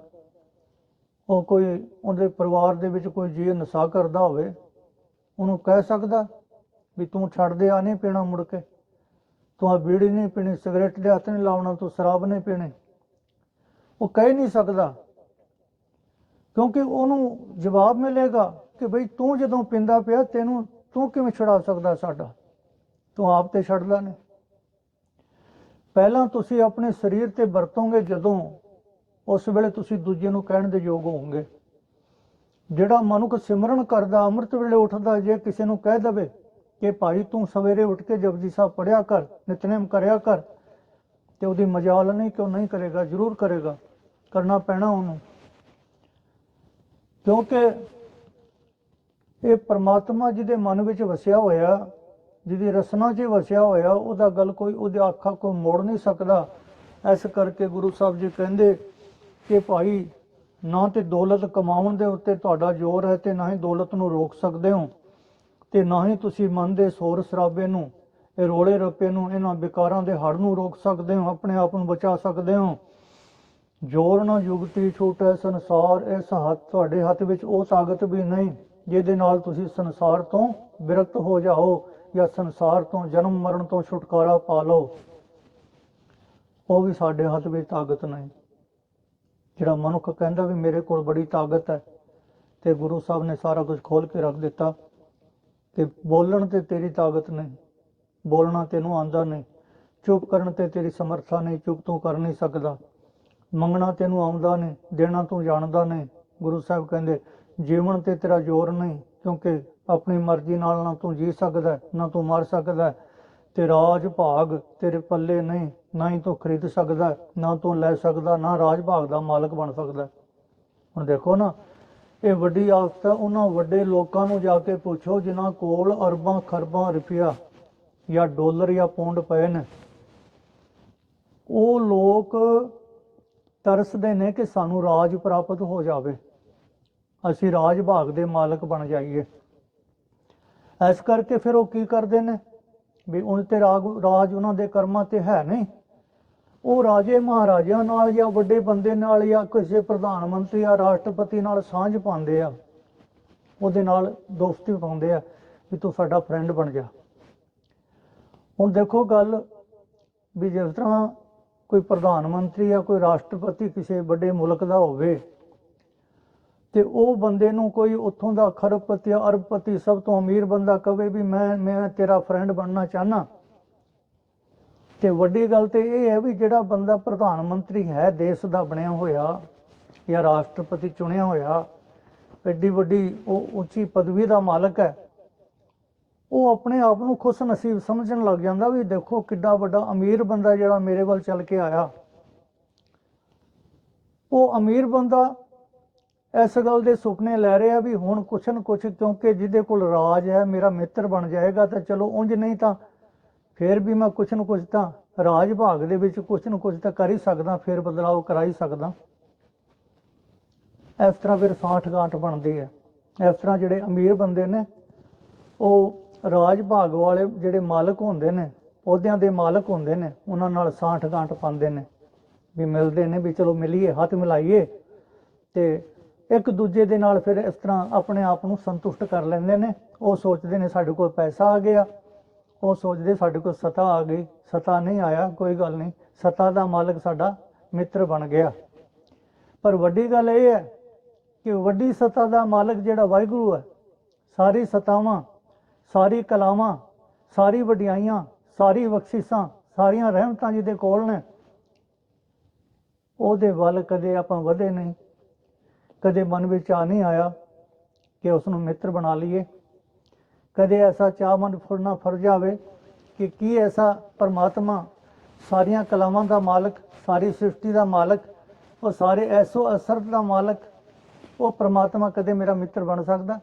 ਉਹ ਕੋਈ ਉਹਦੇ ਪਰਿਵਾਰ ਦੇ ਵਿੱਚ ਕੋਈ ਜੀ ਨਸ਼ਾ ਕਰਦਾ ਹੋਵੇ, ਉਹਨੂੰ ਕਹਿ ਸਕਦਾ ਵੀ ਤੂੰ ਛੱਡ ਦੇ ਆ ਨਹੀਂ ਪੀਣਾ ਮੁੜ ਕੇ। ਤੂੰ ਆ ਬੀੜੀ ਨਹੀਂ ਪੀਣੀ, ਸਿਗਰਟ ਦੇ ਹੱਥ ਨਹੀਂ ਲਾਉਣਾ, ਤੂੰ ਸ਼ਰਾਬ ਨਹੀਂ ਪੀਣੀ। ਉਹ ਕਹਿ ਨਹੀਂ ਸਕਦਾ। ਕਿਉਂਕਿ ਉਹਨੂੰ ਜਵਾਬ ਮਿਲੇਗਾ ਕਿ ਬਈ ਤੂੰ ਜਦੋਂ ਪਿੰਦਾ ਪਿਆ, ਤੈਨੂੰ ਤੂੰ ਕਿਵੇਂ ਛੁਡਾ ਸਕਦਾ ਸਾਡਾ? ਤੂੰ ਆਪ ਤੇ ਛੱਡਦਾ ਨਹੀਂ ਪਹਿਲਾਂ ਤੁਸੀਂ ਆਪਣੇ ਸਰੀਰ ਤੇ ਵਰਤੋਗੇ ਜਦੋਂ ਉਸ ਵੇਲੇ ਤੁਸੀਂ ਦੂਜੇ ਨੂੰ ਕਹਿਣ ਦੇ ਯੋਗ ਹੋਵੋਗੇ। ਜਿਹੜਾ ਮਨੁੱਖ ਸਿਮਰਨ ਕਰਦਾ, ਅੰਮ੍ਰਿਤ ਵੇਲੇ ਉੱਠਦਾ, ਜੇ ਕਿਸੇ ਨੂੰ ਕਹਿ ਦਵੇ ਕਿ ਭਾਈ ਤੂੰ ਸਵੇਰੇ ਉੱਠ ਕੇ ਜਪਜੀ ਸਾਹਿਬ ਪੜਿਆ ਕਰ, ਨਿਤਨੇਮ ਕਰਿਆ ਕਰ, ਤੇ ਉਹਦੀ ਮਜਾਲ ਨਹੀਂ ਕਿ ਉਹ ਨਹੀਂ ਕਰੇਗਾ? ਜ਼ਰੂਰ ਕਰੇਗਾ। ਕਰਨਾ ਪੈਣਾ ਉਹਨੂੰ। ਕਿਉਂਕਿ ਇਹ ਪ੍ਰਮਾਤਮਾ ਜਿਹਦੇ ਮਨ ਵਿੱਚ ਵਸਿਆ ਹੋਇਆ, ਜਿਹਦੀ ਰਸਨਾ 'ਚ ਵਸਿਆ ਹੋਇਆ, ਉਹਦਾ ਗੱਲ ਕੋਈ, ਉਹਦੇ ਆਖਾ ਕੋਈ ਮੋੜ ਨਹੀਂ ਸਕਦਾ। ਇਸ ਕਰਕੇ ਗੁਰੂ ਸਾਹਿਬ ਜੀ ਕਹਿੰਦੇ ਕਿ ਭਾਈ, ਨਾ ਤੇ ਦੌਲਤ ਕਮਾਉਣ ਦੇ ਉੱਤੇ ਤੁਹਾਡਾ ਜ਼ੋਰ ਹੈ ਤੇ ਨਾ ਹੀ ਦੌਲਤ ਨੂੰ ਰੋਕ ਸਕਦੇ ਹੋ। ਤੇ ਨਾ ਹੀ ਤੁਸੀਂ ਮਨ ਦੇ ਸ਼ੋਰ ਸ਼ਰਾਬੇ ਨੂੰ, ਇਹ ਰੋਲੇ ਰੱਪੇ ਨੂੰ, ਇਹਨਾਂ ਵਿਕਾਰਾਂ ਦੇ ਹੜ ਨੂੰ ਰੋਕ ਸਕਦੇ ਹੋ, ਆਪਣੇ ਆਪ ਨੂੰ ਬਚਾ ਸਕਦੇ ਹੋ। ਜੋਰ ਨਾ ਯੁਗਤੀ ਛੂਟੈ ਸੰਸਾਰ, ਇਸ ਹੱਥ, ਤੁਹਾਡੇ ਹੱਥ ਵਿੱਚ ਉਹ ਤਾਕਤ ਵੀ ਨਹੀਂ, ਜਿਹਦੇ ਨਾਲ ਤੁਸੀਂ ਸੰਸਾਰ ਤੋਂ ਵਿਰਕਤ ਹੋ ਜਾਓ ਜਾਂ ਸੰਸਾਰ ਤੋਂ ਜਨਮ ਮਰਨ ਤੋਂ ਛੁਟਕਾਰਾ ਪਾ ਲਓ। ਉਹ ਵੀ ਸਾਡੇ ਹੱਥ ਵਿੱਚ ਤਾਕਤ ਨਹੀਂ। ਜਿਹੜਾ ਮਨੁੱਖ ਕਹਿੰਦਾ ਵੀ ਮੇਰੇ ਕੋਲ ਬੜੀ ਤਾਕਤ ਹੈ ਤੇ ਗੁਰੂ ਸਾਹਿਬ ਨੇ ਸਾਰਾ ਕੁਝ ਖੋਲ ਕੇ ਰੱਖ ਦਿੱਤਾ ਕਿ ਬੋਲਣ ਤੇ ਤੇਰੀ ਤਾਕਤ ਨਹੀਂ, ਬੋਲਣਾ ਤੈਨੂੰ ਆਂਦਾ ਨਹੀਂ, ਚੁੱਪ ਕਰਨ ਤੇ ਤੇਰੀ ਸਮਰੱਥਾ ਨਹੀਂ, ਚੁੱਪ ਤੂੰ ਕਰ ਨਹੀਂ ਸਕਦਾ, ਮੰਗਣਾ ਤੈਨੂੰ ਆਉਂਦਾ ਨਹੀਂ, ਦੇਣਾ ਤੂੰ ਜਾਣਦਾ ਨਹੀਂ। ਗੁਰੂ ਸਾਹਿਬ ਕਹਿੰਦੇ, ਜੀਵਨ ਤੇ ਤੇਰਾ ਜ਼ੋਰ ਨਹੀਂ ਕਿਉਂਕਿ ਆਪਣੀ ਮਰਜ਼ੀ ਨਾਲ ਨਾ ਤੂੰ ਜੀ ਸਕਦਾ, ਨਾ ਤੂੰ ਮਰ ਸਕਦਾ ਤੇ ਰਾਜ ਭਾਗ ਤੇਰੇ ਪੱਲੇ ਨਹੀਂ, ਨਾ ਹੀ ਤੂੰ ਖਰੀਦ ਸਕਦਾ, ਨਾ ਤੂੰ ਲੈ ਸਕਦਾ, ਨਾ ਰਾਜ ਭਾਗ ਦਾ ਮਾਲਕ ਬਣ ਸਕਦਾ। ਹੁਣ ਦੇਖੋ ਨਾ, ਇਹ ਵੱਡੀ ਆਫਤ ਹੈ, ਉਹਨਾਂ ਵੱਡੇ ਲੋਕਾਂ ਨੂੰ ਜਾ ਕੇ ਪੁੱਛੋ ਜਿਨ੍ਹਾਂ ਕੋਲ ਅਰਬਾਂ ਖਰਬਾਂ ਰੁਪਇਆ ਜਾਂ ਡਾਲਰ ਜਾਂ ਪੌਂਡ ਪਏ ਨੇ। ਉਹ ਲੋਕ ਤਰਸਦੇ ਨੇ ਕਿ ਸਾਨੂੰ ਰਾਜ ਪ੍ਰਾਪਤ ਹੋ ਜਾਵੇ। ਅਸੀਂ ਰਾਜ ਭਾਗ ਦੇ ਮਾਲਕ ਬਣ ਜਾਈਏ। ਇਸ ਕਰਕੇ ਫਿਰ ਉਹ ਕੀ ਕਰਦੇ ਨੇ? ਵੀ ਉਹਨਾਂ ਤੇ ਰਾਗ ਰਾਜ ਉਹਨਾਂ ਦੇ ਕਰਮਾਂ ਤੇ ਹੈ ਨਹੀਂ। ਉਹ ਰਾਜੇ ਮਹਾਰਾਜਿਆਂ ਨਾਲ ਜਾਂ ਵੱਡੇ ਬੰਦੇ ਨਾਲ ਜਾਂ ਕਿਸੇ ਪ੍ਰਧਾਨ ਮੰਤਰੀ ਜਾਂ ਰਾਸ਼ਟਰਪਤੀ ਨਾਲ ਸਾਂਝ ਪਾਉਂਦੇ ਆ। ਉਹਦੇ ਨਾਲ ਦੋਸਤੀ ਪਾਉਂਦੇ ਆ ਵੀ ਤੂੰ ਸਾਡਾ ਫਰੈਂਡ ਬਣ ਜਾ। ਹੁਣ ਦੇਖੋ ਗੱਲ ਵੀ ਜਿਸ ਤਰ੍ਹਾਂ ਕੋਈ ਪ੍ਰਧਾਨ ਮੰਤਰੀ ਜਾਂ ਕੋਈ ਰਾਸ਼ਟਰਪਤੀ ਕਿਸੇ ਵੱਡੇ ਮੁਲਕ ਦਾ ਹੋਵੇ ਤੇ ਉਹ ਬੰਦੇ ਨੂੰ ਕੋਈ ਉੱਥੋਂ ਦਾ ਖਰਬਪਤੀ ਜਾਂ ਅਰਬਪਤੀ ਸਭ ਤੋਂ ਅਮੀਰ ਬੰਦਾ ਕਵੇ ਵੀ ਮੈਂ ਮੈਂ ਤੇਰਾ ਫਰੈਂਡ ਬਣਨਾ ਚਾਹਨਾ। ਤੇ ਵੱਡੀ ਗੱਲ ਤੇ ਇਹ ਹੈ ਵੀ ਜਿਹੜਾ ਬੰਦਾ ਪ੍ਰਧਾਨ ਮੰਤਰੀ ਹੈ, ਦੇਸ਼ ਦਾ ਬਣਿਆ ਹੋਇਆ ਜਾਂ ਰਾਸ਼ਟਰਪਤੀ ਚੁਣਿਆ ਹੋਇਆ, ਐਡੀ ਵੱਡੀ ਉਹ ਉੱਚੀ ਪਦਵੀ ਦਾ ਮਾਲਕ ਹੈ, ਉਹ ਆਪਣੇ ਆਪ ਨੂੰ ਖੁਸ਼ ਨਸੀਬ ਸਮਝਣ ਲੱਗ ਜਾਂਦਾ ਵੀ ਦੇਖੋ ਕਿੱਡਾ ਵੱਡਾ ਅਮੀਰ ਬੰਦਾ ਜਿਹੜਾ ਮੇਰੇ ਵੱਲ ਚੱਲ ਕੇ ਆਇਆ। ਉਹ ਅਮੀਰ ਬੰਦਾ ਇਸ ਗੱਲ ਦੇ ਸੁਪਨੇ ਲੈ ਰਹੇ ਆ ਵੀ ਹੁਣ ਕੁਛ ਨਾ ਕੁਛ ਕਿਉਂਕਿ ਜਿਹਦੇ ਕੋਲ ਰਾਜ ਹੈ, ਮੇਰਾ ਮਿੱਤਰ ਬਣ ਜਾਏਗਾ ਤਾਂ ਚਲੋ ਉਂਝ ਨਹੀਂ ਤਾਂ ਫਿਰ ਵੀ ਮੈਂ ਕੁਛ ਨਾ ਕੁਛ ਤਾਂ ਰਾਜ ਭਾਗ ਦੇ ਵਿੱਚ ਕੁਛ ਨਾ ਕੁਛ ਤਾਂ ਕਰ ਹੀ ਸਕਦਾ, ਫਿਰ ਬਦਲਾਅ ਕਰਾ ਹੀ ਸਕਦਾ। ਇਸ ਤਰ੍ਹਾਂ ਫਿਰ ਸਾਠ ਗਾਂਠ ਬਣਦੀ ਹੈ ਇਸ ਤਰ੍ਹਾਂ ਜਿਹੜੇ ਅਮੀਰ ਬੰਦੇ ਨੇ, ਉਹ ਰਾਜ ਭਾਗ ਵਾਲੇ ਜਿਹੜੇ ਮਾਲਕ ਹੁੰਦੇ ਨੇ, ਪੌਦਿਆਂ ਦੇ ਮਾਲਕ ਹੁੰਦੇ ਨੇ, ਉਹਨਾਂ ਨਾਲ ਸਾਠ ਗਾਂਠ ਪਾਉਂਦੇ ਨੇ। ਵੀ ਮਿਲਦੇ ਨੇ ਵੀ ਚਲੋ ਮਿਲੀਏ, ਹੱਥ ਮਿਲਾਈਏ ਤੇ ਇੱਕ ਦੂਜੇ ਦੇ ਨਾਲ ਫਿਰ ਇਸ ਤਰ੍ਹਾਂ ਆਪਣੇ ਆਪ ਨੂੰ ਸੰਤੁਸ਼ਟ ਕਰ ਲੈਂਦੇ ਨੇ। ਉਹ ਸੋਚਦੇ ਨੇ ਸਾਡੇ ਕੋਲ ਪੈਸਾ ਆ ਗਿਆ। ਉਹ ਸੋਚਦੇ ਸਾਡੇ ਕੋਲ ਸਤਾ ਆ ਗਈ। ਸਤਾ ਨਹੀਂ ਆਇਆ, ਕੋਈ ਗੱਲ ਨਹੀਂ। ਸਤਾ ਦਾ ਮਾਲਕ ਸਾਡਾ ਮਿੱਤਰ ਬਣ ਗਿਆ। ਪਰ ਵੱਡੀ ਗੱਲ ਇਹ ਹੈ ਕਿ ਵੱਡੀ ਸਤਾ ਦਾ ਮਾਲਕ ਜਿਹੜਾ ਵਾਹਿਗੁਰੂ ਹੈ, ਸਾਰੀ ਸਤਾਵਾਂ, ਸਾਰੀ ਕਲਾਵਾਂ, ਸਾਰੀ ਵਡਿਆਈਆਂ, ਸਾਰੀ ਬਖਸ਼ਿਸ਼ਾਂ, ਸਾਰੀਆਂ ਰਹਿਮਤਾਂ ਜਿਹਦੇ ਕੋਲ ਨੇ, ਉਹਦੇ ਵੱਲ ਕਦੇ ਆਪਾਂ ਵਧੇ ਨਹੀਂ। ਕਦੇ ਮਨ ਵਿੱਚ ਆ ਨਹੀਂ ਆਇਆ ਕਿ ਉਸ ਨੂੰ ਮਿੱਤਰ ਬਣਾ ਲਈਏ। ਕਦੇ ਐਸਾ ਚਾਹ ਮਨ ਫੁਰਨਾ ਫਰ ਜਾਵੇ ਕਿ ਕੀ ਐਸਾ ਪਰਮਾਤਮਾ ਸਾਰੀਆਂ ਕਲਾਵਾਂ ਦਾ ਮਾਲਕ, ਸਾਰੀ ਸ੍ਰਿਸ਼ਟੀ ਦਾ ਮਾਲਕ ਉਹ ਸਾਰੇ ਐਸੋ ਅਸਰ ਦਾ ਮਾਲਕ, ਉਹ ਪਰਮਾਤਮਾ ਕਦੇ ਮੇਰਾ ਮਿੱਤਰ ਬਣ ਸਕਦਾ?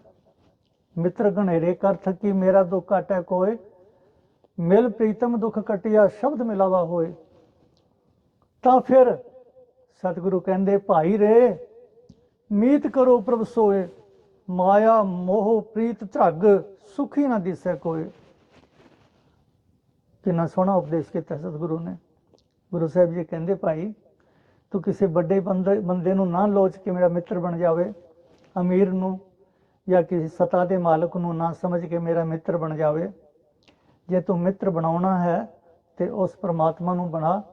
ਮਿੱਤਰ ਘਨੇਰੇ ਕਰ ਥਕੀ, ਮੇਰਾ ਦੁੱਖ ਘਟੈ ਕੋਏ। ਮਿਲ ਪ੍ਰੀਤਮ ਦੁੱਖ ਕਟਿਆ ਸ਼ਬਦ ਮਿਲਾਵਾ ਹੋਏ। ਤਾਂ ਫਿਰ ਸਤਿਗੁਰੂ ਕਹਿੰਦੇ, ਭਾਈ ਰੇ ਮੀਤ ਕਰੋ ਪ੍ਰਭ ਸੋਏ, ਮਾਇਆ, ਮੋਹ, ਪ੍ਰੀਤ ਝੱਗ ਸੁਖੀ ਨਾ ਦਿਸੈ ਕੋਏ। ਕਿੰਨਾ ਸੋਹਣਾ ਉਪਦੇਸ਼ ਕੀਤਾ ਸਤਿਗੁਰੂ ਨੇ। ਗੁਰੂ ਸਾਹਿਬ ਜੀ ਕਹਿੰਦੇ, ਭਾਈ, ਤੂੰ ਕਿਸੇ ਵੱਡੇ ਬੰਦੇ ਬੰਦੇ ਨੂੰ ਨਾ ਲੋਚ ਕੇ ਮੇਰਾ ਮਿੱਤਰ ਬਣ ਜਾਵੇ, ਅਮੀਰ ਨੂੰ ਜਾਂ ਕਿਸੇ ਸਤਾ ਦੇ ਮਾਲਕ ਨੂੰ ਨਾ ਸਮਝ ਕੇ ਮੇਰਾ ਮਿੱਤਰ ਬਣ ਜਾਵੇ। ਜੇ ਤੂੰ ਮਿੱਤਰ ਬਣਾਉਣਾ ਹੈ, ਤੇ ਉਸ ਪ੍ਰਮਾਤਮਾ ਨੂੰ ਬਣਾ,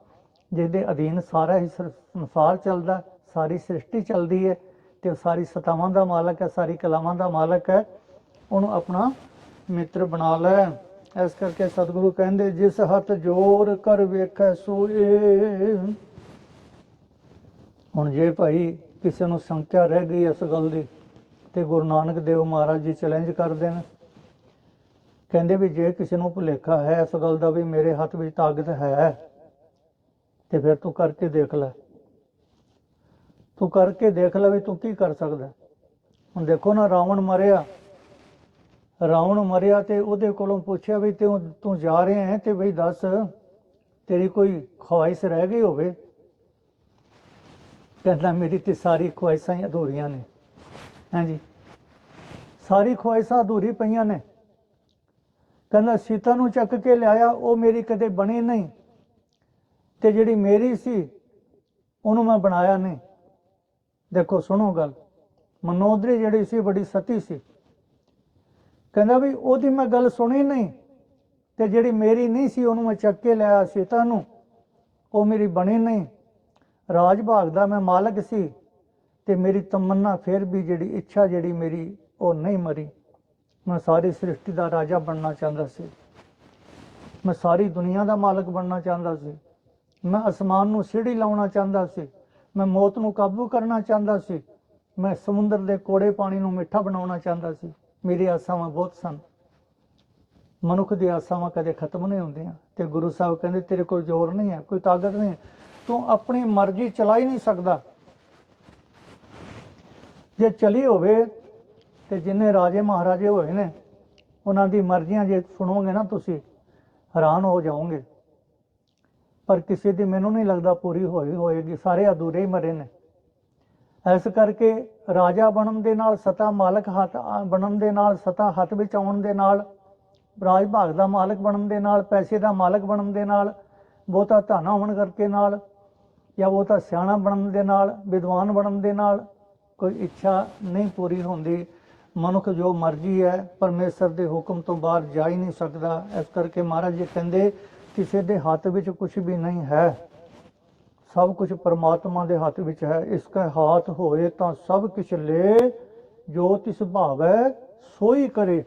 ਜਿਹਦੇ ਅਧੀਨ ਸਾਰਾ ਹੀ ਸੰਸਾਰ ਚੱਲਦਾ, ਸਾਰੀ ਸ੍ਰਿਸ਼ਟੀ ਚੱਲਦੀ ਹੈ ਤੇ ਉਹ ਸਾਰੀ ਸਤਾਵਾਂ ਦਾ ਮਾਲਕ ਹੈ, ਸਾਰੀ ਕਲਾਵਾਂ ਦਾ ਮਾਲਕ ਹੈ। ਉਹਨੂੰ ਆਪਣਾ ਮਿੱਤਰ ਬਣਾ ਲੈ। ਇਸ ਕਰਕੇ ਸਤਿਗੁਰੂ ਕਹਿੰਦੇ, ਜਿਸ ਹੱਥ ਜੋਰ ਕਰ ਵੇਖੈ ਸੋਏ। ਹੁਣ ਜੇ ਭਾਈ ਕਿਸੇ ਨੂੰ ਸੰਖਿਆ ਰਹਿ ਗਈ ਇਸ ਗੱਲ ਦੀ, ਤੇ ਗੁਰੂ ਨਾਨਕ ਦੇਵ ਮਹਾਰਾਜ ਜੀ ਚੈਲੰਜ ਕਰਦੇ ਨੇ ਕਹਿੰਦੇ ਵੀ ਜੇ ਕਿਸੇ ਨੂੰ ਭੁਲੇਖਾ ਹੈ ਇਸ ਗੱਲ ਦਾ ਵੀ ਮੇਰੇ ਹੱਥ ਵਿੱਚ ਤਾਕਤ ਹੈ, ਤੇ ਫਿਰ ਤੂੰ ਕਰਕੇ ਦੇਖ ਲੈ। ਤੂੰ ਕਰਕੇ ਦੇਖ ਲੈ ਵੀ ਤੂੰ ਕੀ ਕਰ ਸਕਦਾ। ਹੁਣ ਦੇਖੋ ਨਾ, ਰਾਵਣ ਮਰਿਆ। ਰਾਵਣ ਮਰਿਆ ਤੇ ਉਹਦੇ ਕੋਲੋਂ ਪੁੱਛਿਆ ਵੀ ਤੂੰ ਤੂੰ ਜਾ ਰਿਹਾ ਹੈ ਤੇ ਬਈ ਦੱਸ, ਤੇਰੀ ਕੋਈ ਖਵਾਇਸ਼ ਰਹਿ ਗਈ ਹੋਵੇ? ਕਹਿੰਦਾ, ਮੇਰੀ ਤੇ ਸਾਰੀ ਖਵਾਇਸ਼ਾਂ ਹੀ ਅਧੂਰੀਆਂ ਨੇ। ਹਾਂਜੀ ਸਾਰੀ ਖਵਾਇਸ਼ਾਂ ਅਧੂਰੀ ਪਈਆਂ ਨੇ। ਕਹਿੰਦਾ, ਸੀਤਾ ਨੂੰ ਚੱਕ ਕੇ ਲਿਆਇਆ, ਉਹ ਮੇਰੀ ਕਦੇ ਬਣੀ ਨਹੀਂ। ਤੇ ਜਿਹੜੀ ਮੇਰੀ ਸੀ, ਉਹਨੂੰ ਮੈਂ ਬਣਾਇਆ ਨਹੀਂ। ਦੇਖੋ, ਸੁਣੋ ਗੱਲ। ਮਨੋਦਰੀ ਜਿਹੜੀ ਸੀ, ਬੜੀ ਸਤੀ ਸੀ। ਕਹਿੰਦਾ ਵੀ ਉਹਦੀ ਮੈਂ ਗੱਲ ਸੁਣੀ ਨਹੀਂ ਤੇ ਜਿਹੜੀ ਮੇਰੀ ਨਹੀਂ ਸੀ, ਉਹਨੂੰ ਮੈਂ ਚੱਕ ਕੇ ਲਿਆਇਆ ਸੀ ਤੁਹਾਨੂੰ ਉਹ ਮੇਰੀ ਬਣੀ ਨਹੀਂ। ਰਾਜ ਭਾਗ ਦਾ ਮੈਂ ਮਾਲਕ ਸੀ ਤੇ ਮੇਰੀ ਤਮੰਨਾ ਫਿਰ ਵੀ ਜਿਹੜੀ ਇੱਛਾ ਜਿਹੜੀ ਮੇਰੀ, ਉਹ ਨਹੀਂ ਮਰੀ। ਮੈਂ ਸਾਰੀ ਸ੍ਰਿਸ਼ਟੀ ਦਾ ਰਾਜਾ ਬਣਨਾ ਚਾਹੁੰਦਾ ਸੀ। ਮੈਂ ਸਾਰੀ ਦੁਨੀਆ ਦਾ ਮਾਲਕ ਬਣਨਾ ਚਾਹੁੰਦਾ ਸੀ। ਮੈਂ ਅਸਮਾਨ ਨੂੰ ਸਿੜੀ ਲਾਉਣਾ ਚਾਹੁੰਦਾ ਸੀ। ਮੈਂ ਮੌਤ ਨੂੰ ਕਾਬੂ ਕਰਨਾ ਚਾਹੁੰਦਾ ਸੀ। ਮੈਂ ਸਮੁੰਦਰ ਦੇ ਕੋੜੇ ਪਾਣੀ ਨੂੰ ਮਿੱਠਾ ਬਣਾਉਣਾ ਚਾਹੁੰਦਾ ਸੀ। ਮੇਰੀ ਆਸਾਵਾਂ ਬਹੁਤ ਸਨ। ਮਨੁੱਖ ਦੀ ਆਸਾਵਾਂ ਕਦੇ ਖਤਮ ਨਹੀਂ ਹੁੰਦੀਆਂ ਤੇ ਗੁਰੂ ਸਾਹਿਬ ਕਹਿੰਦੇ, ਤੇਰੇ ਕੋਲ ਜ਼ੋਰ ਨਹੀਂ ਹੈ, ਕੋਈ ਤਾਕਤ ਨਹੀਂ ਹੈ। ਤੂੰ ਆਪਣੀ ਮਰਜ਼ੀ ਚਲਾ ਹੀ ਨਹੀਂ ਸਕਦਾ। ਜੇ ਚਲੀ ਹੋਵੇ ਤੇ ਜਿੰਨੇ ਰਾਜੇ ਮਹਾਰਾਜੇ ਹੋਏ ਨੇ, ਉਹਨਾਂ ਦੀ ਮਰਜ਼ੀਆਂ ਜੇ ਸੁਣੋਗੇ ਨਾ ਤੁਸੀਂ, ਹੈਰਾਨ ਹੋ ਜਾਓਗੇ। ਪਰ ਕਿਸੇ ਦੀ ਮੈਨੂੰ ਨਹੀਂ ਲੱਗਦਾ ਪੂਰੀ ਹੋਈ ਹੋਏਗੀ, ਸਾਰੇ ਅਧੂਰੇ ਹੀ ਮਰੇ ਨੇ। ਇਸ ਕਰਕੇ ਰਾਜਾ ਬਣਨ ਦੇ ਨਾਲ, ਸਤਾ ਮਾਲਕ ਹੱਥ ਬਣਨ ਦੇ ਨਾਲ, ਸਤਾ ਹੱਥ ਵਿੱਚ ਆਉਣ ਦੇ ਨਾਲ, ਰਾਜ ਭਾਗ ਦਾ ਮਾਲਕ ਬਣਨ ਦੇ ਨਾਲ, ਪੈਸੇ ਦਾ ਮਾਲਕ ਬਣਨ ਦੇ ਨਾਲ, ਬਹੁਤਾ ਧਨ ਹੋਣ ਕਰਕੇ ਨਾਲ, ਜਾਂ ਬਹੁਤਾ ਸਿਆਣਾ ਬਣਨ ਦੇ ਨਾਲ, ਵਿਦਵਾਨ ਬਣਨ ਦੇ ਨਾਲ ਕੋਈ ਇੱਛਾ ਨਹੀਂ ਪੂਰੀ ਹੁੰਦੀ। ਮਨੁੱਖ ਜੋ ਮਰਜ਼ੀ ਹੈ, ਪਰਮੇਸ਼ਰ ਦੇ ਹੁਕਮ ਤੋਂ ਬਾਹਰ ਜਾ ਹੀ ਨਹੀਂ ਸਕਦਾ। ਇਸ ਕਰਕੇ ਮਹਾਰਾਜ ਜੀ ਕਹਿੰਦੇ ਕਿਸੇ ਦੇ ਹੱਥ ਵਿੱਚ ਕੁਝ ਵੀ ਨਹੀਂ ਹੈ। ਸਭ ਕੁਝ ਪਰਮਾਤਮਾ ਦੇ ਹੱਥ ਵਿੱਚ ਹੈ। ਇਸ ਕਾ ਹੱਥ ਹੋਏ ਤਾਂ ਸਭ ਕੁਝ ਲੈ, ਜੋ ਤਿਸ ਭਾਵੈ ਸੋਈ ਕਰੇ।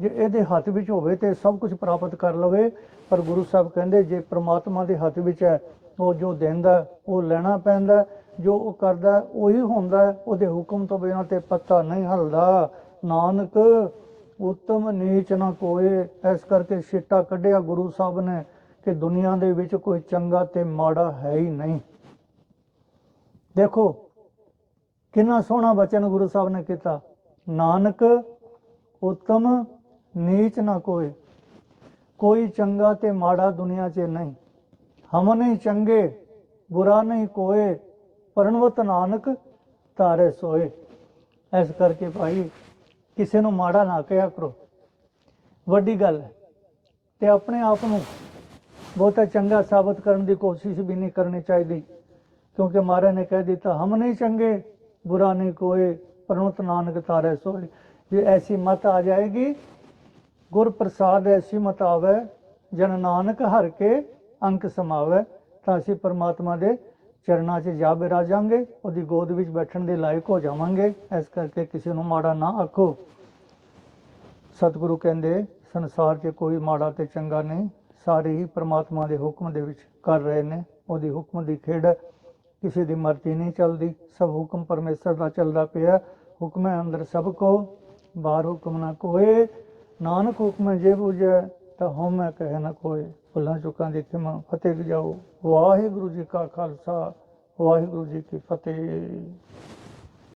ਜੇ ਇਹਦੇ ਹੱਥ ਵਿੱਚ ਹੋਵੇ ਤੇ ਸਭ ਕੁਝ ਪ੍ਰਾਪਤ ਕਰ ਲਵੇ। ਪਰ ਗੁਰੂ ਸਾਹਿਬ ਕਹਿੰਦੇ, ਜੇ ਪ੍ਰਮਾਤਮਾ ਦੇ ਹੱਥ ਵਿੱਚ ਹੈ, ਉਹ ਜੋ ਦਿੰਦਾ, ਉਹ ਲੈਣਾ ਪੈਂਦਾ। ਜੋ ਉਹ ਕਰਦਾ, ਉਹੀ ਹੁੰਦਾ। ਉਹਦੇ ਹੁਕਮ ਤੋਂ ਬਿਨਾਂ ਤੇ ਪੱਤਾ ਨਹੀਂ ਹਲਦਾ। ਨਾਨਕ ਉੱਤਮ ਨੀਚ ਨਾ ਕੋਏ। ਇਸ ਕਰਕੇ ਸਿੱਟਾ ਕੱਢਿਆ ਗੁਰੂ ਸਾਹਿਬ ਨੇ ਕਿ ਦੁਨੀਆ ਦੇ ਵਿੱਚ ਕੋਈ ਚੰਗਾ ਤੇ ਮਾੜਾ ਹੈ ਹੀ ਨਹੀਂ। ਦੇਖੋ, ਕਿੰਨਾ ਸੋਹਣਾ ਬਚਨ ਗੁਰੂ ਸਾਹਿਬ ਨੇ ਕੀਤਾ। ਨਾਨਕ, ਉੱਤਮ, ਨੀਚ ਨਾ ਕੋਏ। ਕੋਈ ਚੰਗਾ ਤੇ ਮਾੜਾ ਦੁਨੀਆ 'ਚ ਨਹੀਂ। ਹਮ ਨਹੀਂ ਚੰਗੇ, ਬੁਰਾ ਨਹੀਂ ਕੋਏ। ਪਰਨਵਤ ਨਾਨਕ, ਤਾਰੇ ਸੋਏ। ਇਸ ਕਰਕੇ ਭਾਈ ਕਿਸੇ ਨੂੰ ਮਾੜਾ ਨਾ ਕਿਹਾ ਕਰੋ। ਵੱਡੀ ਗੱਲ ਹੈ। ਤੇ ਆਪਣੇ ਆਪ ਨੂੰ ਬਹੁਤਾ ਚੰਗਾ ਸਾਬਤ ਕਰਨ ਦੀ ਕੋਸ਼ਿਸ਼ ਵੀ ਨਹੀਂ ਕਰਨੀ ਚਾਹੀਦੀ। ਕਿਉਂਕਿ ਮਹਾਰਾਜ ਨੇ ਕਹਿ ਦਿੱਤਾ, ਹਮ ਨਹੀਂ ਚੰਗੇ, ਬੁਰਾ ਨਹੀਂ ਕੋਏ ਪਰਮਤ ਨਾਨਕ ਤਾਰੇ ਸੋਏ। ਜੇ ਐਸੀ ਮਤ ਆ ਜਾਏਗੀ ਗੁਰ ਪ੍ਰਸਾਦ ਐਸੀ ਮਤ ਆਵੇ, ਜਨ ਨਾਨਕ ਹਰ ਕੇ ਅੰਕ ਸਮਾਵੇ, ਤਾਂ ਅਸੀਂ ਪਰਮਾਤਮਾ ਦੇ ਚਰਨਾਂ 'ਚ ਜਾ ਬਿਰਾਜਾਂਗੇ, ਉਹਦੀ ਗੋਦ ਵਿੱਚ ਬੈਠਣ ਦੇ ਲਾਇਕ ਹੋ ਜਾਵਾਂਗੇ। ਇਸ ਕਰਕੇ ਕਿਸੇ ਨੂੰ ਮਾੜਾ ਨਾ ਆਖੋ। ਸਤਿਗੁਰੂ ਕਹਿੰਦੇ, ਸੰਸਾਰ 'ਚ ਕੋਈ ਮਾੜਾ ਤੇ ਚੰਗਾ ਨਹੀਂ, ਸਾਰੇ ਹੀ ਪ੍ਰਮਾਤਮਾ ਦੇ ਹੁਕਮ ਦੇ ਵਿੱਚ ਕਰ ਰਹੇ ਨੇ। ਉਹਦੀ ਹੁਕਮ ਦੀ ਖੇਡ ਕਿਸੇ ਦੀ ਮਰਜ਼ੀ ਨਹੀਂ ਚੱਲਦੀ। ਸਭ ਹੁਕਮ ਪਰਮੇਸ਼ਰ ਦਾ ਚੱਲਦਾ ਪਿਆ। ਹੁਕਮ ਹੈ ਅੰਦਰ ਸਭ ਕੋ, ਬਾਹਰ ਹੁਕਮ ਨਾ ਕੋਏ। ਨਾਨਕ ਹੁਕਮ ਜੇ ਬੁਝੈ, ਤਾਂ ਹਉਮੈ ਕਹਿ ਨਾ ਕੋਏ। ਫੁੱਲਾਂ ਚੁੱਕਾਂ ਦੀ ਖਿਮਾ ਫਤਿਹ ਜਾਓ। ਵਾਹਿਗੁਰੂ ਜੀ ਕਾ ਖਾਲਸਾ ਵਾਹਿਗੁਰੂ ਜੀ ਕੀ ਫਤਿਹ।